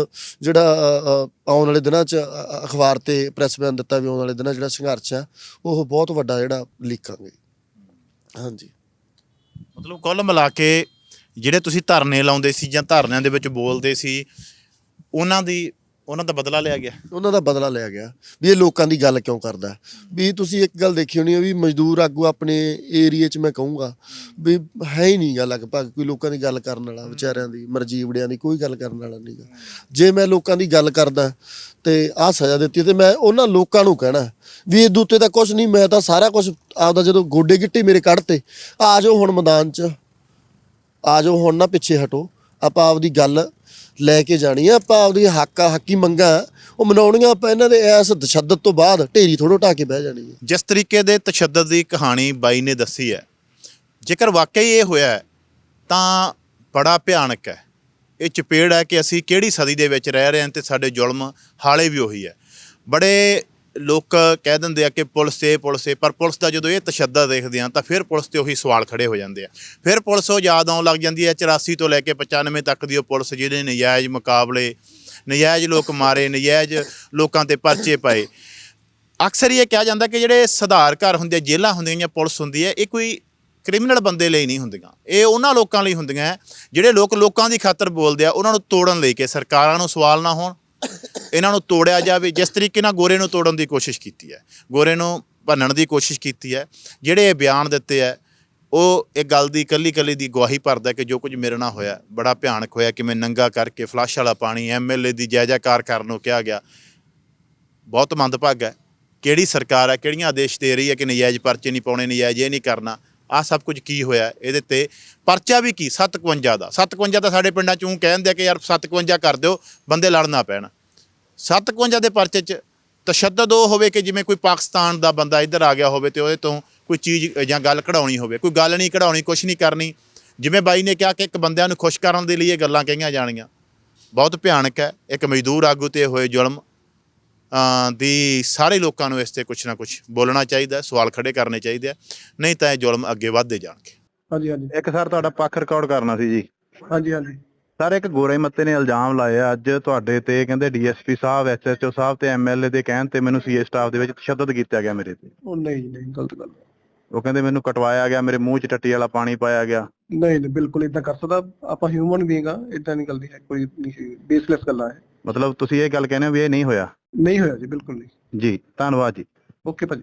ਜਿਹੜਾ ਆਉਣ ਵਾਲੇ ਦਿਨਾਂ 'ਚ ਅਖਬਾਰ ਤੇ ਪ੍ਰੈਸ ਬਿਆਨ ਦਿੱਤਾ ਵੀ ਆਉਣ ਵਾਲੇ ਦਿਨਾਂ 'ਚ ਜਿਹੜਾ ਸੰਘਰਸ਼ ਆ, ਉਹ ਬਹੁਤ ਵੱਡਾ ਜਿਹੜਾ ਲਿਖਾਂਗੇ ਹਾਂਜੀ। ਮਤਲਬ ਕੁੱਲ ਮਿਲਾ ਕੇ ਜਿਹੜੇ ਤੁਸੀਂ ਧਰਨੇ ਲਾਉਂਦੇ ਸੀ ਜਾਂ ਧਰਨਿਆਂ ਦੇ ਵਿੱਚ ਬੋਲਦੇ ਸੀ, ਉਹਨਾਂ ਦੀ ਉਹਨਾਂ ਦਾ ਬਦਲਾ ਲਿਆ ਗਿਆ। ਉਹਨਾਂ ਦਾ ਬਦਲਾ ਲਿਆ ਗਿਆ ਵੀ ਇਹ ਲੋਕਾਂ ਦੀ ਗੱਲ ਕਿਉਂ ਕਰਦਾ ਵੀ ਤੁਸੀਂ ਇੱਕ ਗੱਲ ਦੇਖੀ ਹੋਣੀ ਹੈ ਵੀ ਮਜ਼ਦੂਰ ਆਗੂ ਆਪਣੇ ਏਰੀਏ 'ਚ ਮੈਂ ਕਹੂੰਗਾ ਵੀ ਹੈ ਹੀ ਨਹੀਂਗਾ ਲਗਭਗ ਕੋਈ ਲੋਕਾਂ ਦੀ ਗੱਲ ਕਰਨ ਵਾਲਾ ਵਿਚਾਰਿਆਂ ਦੀ ਮਰਜ਼ੀ ਵੜਿਆਂ ਦੀ ਕੋਈ ਗੱਲ ਕਰਨ ਵਾਲਾ ਨਹੀਂਗਾ ਜੇ ਮੈਂ ਲੋਕਾਂ ਦੀ ਗੱਲ ਕਰਦਾ ਤੇ ਆਹ ਸਜ਼ਾ ਦਿੱਤੀ ਤੇ ਮੈਂ ਉਹਨਾਂ ਲੋਕਾਂ ਨੂੰ ਕਹਿਣਾ ਵੀ ਇਹ ਉੱਤੇ ਤਾਂ ਕੁਝ ਨਹੀਂ ਮੈਂ ਤਾਂ ਸਾਰਾ ਕੁਝ ਆਪਦਾ ਜਦੋਂ ਗੋਡੇ ਗਿੱਟੇ ਮੇਰੇ ਕੱਢਤੇ ਆ ਜਾਓ ਹੁਣ ਮੈਦਾਨ 'ਚ ਆ ਜਾਓ ਹੁਣ ਨਾ ਪਿੱਛੇ ਹਟੋ ਆਪਾਂ ਆਪਦੀ ਗੱਲ ਲੈ ਕੇ ਜਾਣੀ ਆ। ਆਪਾਂ ਆਪਦੀ ਹੱਕ, ਹੱਕੀ ਮੰਗਾਂ ਉਹ ਮਨਾਉਣੀਆਂ ਆਪਾਂ ਇਹਨਾਂ ਦੇ ਇਸ ਤਸ਼ੱਦਦ ਤੋਂ ਬਾਅਦ ਢੇਰੀ ਥੋੜੋ ਢਾ ਕੇ ਬਹਿ ਜਾਣੀ ਹੈ ਜਿਸ ਤਰੀਕੇ ਦੇ ਤਸ਼ੱਦਦ ਦੀ ਕਹਾਣੀ ਬਾਈ ਨੇ ਦੱਸੀ ਹੈ, ਜੇਕਰ ਵਾਕਈ ਇਹ ਹੋਇਆ ਤਾਂ ਬੜਾ ਭਿਆਨਕ ਹੈ। ਇਹ ਚਪੇੜ ਹੈ ਕਿ ਅਸੀਂ ਕਿਹੜੀ ਸਦੀ ਦੇ ਵਿੱਚ ਰਹਿ ਰਹੇ ਹਾਂ ਤੇ ਸਾਡੇ ਜ਼ੁਲਮ ਹਾਲੇ ਵੀ ਉਹੀ ਹੈ। ਬੜੇ ਲੋਕ ਕਹਿ ਦਿੰਦੇ ਆ ਕਿ ਪੁਲਿਸ ਤੇ ਪੁਲਿਸ ਤੇ ਪਰ ਪੁਲਿਸ ਦਾ ਜਦੋਂ ਇਹ ਤਸ਼ੱਦਦ ਦੇਖਦੇ ਆ ਤਾਂ ਫਿਰ ਪੁਲਿਸ ਤੇ ਉਹੀ ਸਵਾਲ ਖੜੇ ਹੋ ਜਾਂਦੇ ਆ। ਫਿਰ ਪੁਲਿਸ ਉਹ ਯਾਦ ਆਉਣ ਲੱਗ ਜਾਂਦੀ ਹੈ 84 ਤੋਂ ਲੈ ਕੇ 95 ਤੱਕ ਦੀ ਉਹ ਪੁਲਿਸ ਜਿਹੜੇ ਨਜਾਇਜ਼ ਮੁਕਾਬਲੇ ਨਜਾਇਜ਼ ਲੋਕ ਮਾਰੇ ਨਜਾਇਜ਼ ਲੋਕਾਂ ਤੇ ਪਰਚੇ ਪਾਏ। ਅਕਸਰ ਇਹ ਕਿਹਾ ਜਾਂਦਾ ਕਿ ਜਿਹੜੇ ਸੁਧਾਰ ਘਰ ਹੁੰਦੇ ਆ, ਜੇਲ੍ਹਾਂ ਹੁੰਦੀਆਂ ਜਾਂ ਪੁਲਿਸ ਹੁੰਦੀ ਹੈ ਇਹ ਕੋਈ ਕ੍ਰਿਮੀਨਲ ਬੰਦੇ ਲਈ ਨਹੀਂ ਹੁੰਦੀਆਂ। ਇਹ ਉਹਨਾਂ ਲੋਕਾਂ ਲਈ ਹੁੰਦੀਆਂ ਹੈ, ਜਿਹੜੇ ਲੋਕ ਲੋਕਾਂ ਦੀ ਖਾਤਰ ਬੋਲਦੇ ਆ ਉਹਨਾਂ ਨੂੰ ਤੋੜਨ ਲਈ ਕਿ ਸਰਕਾਰਾਂ ਨੂੰ ਸਵਾਲ ਨਾ ਹੋਣ। ਇਹਨਾਂ ਨੂੰ ਤੋੜਿਆ ਜਾਵੇ, ਜਿਸ ਤਰੀਕੇ ਨਾਲ ਗੋਰੇ ਨੂੰ ਤੋੜਨ ਦੀ ਕੋਸ਼ਿਸ਼ ਕੀਤੀ ਹੈ, ਗੋਰੇ ਨੂੰ ਭੰਨਣ ਦੀ ਕੋਸ਼ਿਸ਼ ਕੀਤੀ ਹੈ, ਜਿਹੜੇ ਇਹ ਬਿਆਨ ਦਿੱਤੇ ਹੈ, ਉਹ ਇਹ ਗੱਲ ਦੀ ਕੱਲੀ ਕੱਲੀ ਦੀ ਗਵਾਹੀ ਭਰਦਾ ਕਿ ਜੋ ਕੁਝ ਮੇਰੇ ਨਾਲ ਹੋਇਆ, ਬੜਾ ਭਿਆਨਕ ਹੋਇਆ ਕਿ ਮੈਂ ਨੰਗਾ ਕਰਕੇ ਫਲੱਸ਼ ਵਾਲਾ ਪਾਣੀ ਐਮਐਲਏ ਦੀ ਜਾਇਜ਼ਾਕਾਰ ਕਰਨ ਨੂੰ ਕਿਹਾ ਗਿਆ। ਬਹੁਤ ਮੰਦਭਾਗਾ ਹੈ, ਕਿਹੜੀ ਸਰਕਾਰ ਹੈ, ਕਿਹੜੀਆਂ ਆਦੇਸ਼ ਦੇ ਰਹੀ ਹੈ ਕਿ ਨਜਾਇਜ਼ ਪਰਚੇ ਨਹੀਂ ਪਾਉਣੇ, ਨਜਾਇਜ਼ ਇਹ ਨਹੀਂ ਕਰਨਾ, ਆਹ ਸਭ ਕੁਝ ਕੀ ਹੋਇਆ, ਇਹਦੇ ਤੇ ਪਰਚਾ ਵੀ ਕੀ 57 ਦਾ 57 ਤਾਂ ਸਾਡੇ ਪਿੰਡਾਂ ਚੋਂ ਕਹਿੰਦੇ ਆ ਕਿ ਯਾਰ 57 ਕਰ ਦਿਓ, ਬੰਦੇ ਲੜਨਾ ਪੈਣ। 57 ਦੇ ਪਰਚੇ 'ਚ ਤਸ਼ੱਦਦ ਉਹ ਹੋਵੇ ਕਿ ਜਿਵੇਂ ਕੋਈ ਪਾਕਿਸਤਾਨ ਦਾ ਬੰਦਾ ਇੱਧਰ ਆ ਗਿਆ ਹੋਵੇ ਤੇ ਉਹਦੇ ਤੋਂ ਕੋਈ ਚੀਜ਼ ਜਾਂ ਗੱਲ ਕਢਾਉਣੀ ਹੋਵੇ ਕੋਈ ਗੱਲ ਨਹੀਂ ਕਢਾਉਣੀ ਕੁਛ ਨਹੀਂ ਕਰਨੀ। ਜਿਵੇਂ ਬਾਈ ਨੇ ਕਿਹਾ ਕਿ ਇੱਕ ਬੰਦਿਆਂ ਨੂੰ ਖੁਸ਼ ਕਰਨ ਦੇ ਲਈ ਇਹ ਗੱਲਾਂ ਕਹੀਆਂ ਜਾਣੀਆਂ। ਬਹੁਤ ਭਿਆਨਕ ਹੈ ਇੱਕ ਮਜ਼ਦੂਰ ਆਗੂ ਤੇ ਹੋਏ ਜ਼ੁਲਮ ਦੀ ਸਾਰੇ ਲੋਕਾਂ ਨੂੰ ਇਸ ਤੇ ਕੁਛ ਨਾ ਕੁਛ ਬੋਲਣਾ ਚਾਹੀਦਾ ਸਵਾਲ ਖੜੇ ਕਰਨੇ ਚਾਹੀਦੇ ਆ ਨਹੀਂ ਤਾਂ ਇਹ ਜ਼ੁਲਮ ਅੱਗੇ ਵੱਧਦੇ ਜਾਣਗੇ। ਹਾਂਜੀ ਹਾਂਜੀ। ਇੱਕ ਸਰ ਤੁਹਾਡਾ ਪੱਖ ਰਿਕਾਰਡ ਕਰਨਾ ਸੀ ਜੀ। ਹਾਂਜੀ ਹਾਂਜੀ। ਸਰ ਇੱਕ ਗੋਰੇ ਮੱਤੇ ਨੇ ਇਲਜ਼ਾਮ ਲਾਇਆ ਅੱਜ ਤੁਹਾਡੇ ਤੇ ਕਹਿੰਦੇ ਡੀਐਸਪੀ ਸਾਹਿਬ ਐਸਐਚਓ ਸਾਹਿਬ ਤੇ ਐਮਐਲਏ ਦੇ ਕਹਿਣ ਤੇ ਮੈਨੂੰ ਸੀਏ ਸਟਾਫ ਦੇ ਵਿੱਚ ਤਸ਼ੱਦਦ ਕੀਤਾ ਗਿਆ ਮੇਰੇ ਤੇ। ਉਹ ਨਹੀਂ ਨਹੀਂ ਗਲਤ ਗੱਲ ਹੈ। ਉਹ ਕਹਿੰਦੇ ਮੈਨੂੰ ਕਟਵਾਇਆ ਗਿਆ ਮੇਰੇ ਮੂੰਹ 'ਚ ਟੱਟੀ ਵਾਲਾ ਪਾਣੀ ਪਾਇਆ ਗਿਆ। ਨਹੀਂ ਨਹੀਂ ਬਿਲਕੁਲ ਇਦਾਂ ਕਰ ਸਕਦਾ। ਆਪਾਂ ਹਿਊਮਨ ਬੀਇੰਗ ਆ ਇਦਾਂ ਨਹੀਂ ਗਲਤੀ ਹੈ ਕੋਈ ਨਹੀਂ ਬੇਸਲੈਸ ਗੱਲਾਂ ਹੈ। ਮਤਲਬ ਤੁਸੀਂ ਇਹ ਗੱਲ ਕਹਿੰਦੇ ਹੋ ਵੀ ਇਹ ਨਹੀਂ ਹੋਇਆ? ਨਹੀਂ ਹੋਇਆ ਜੀ ਬਿਲਕੁਲ ਨਹੀਂ। ਜੀ ਧੰਨਵਾਦ ਜੀ। ਓਕੇ ਭਾਜੀ।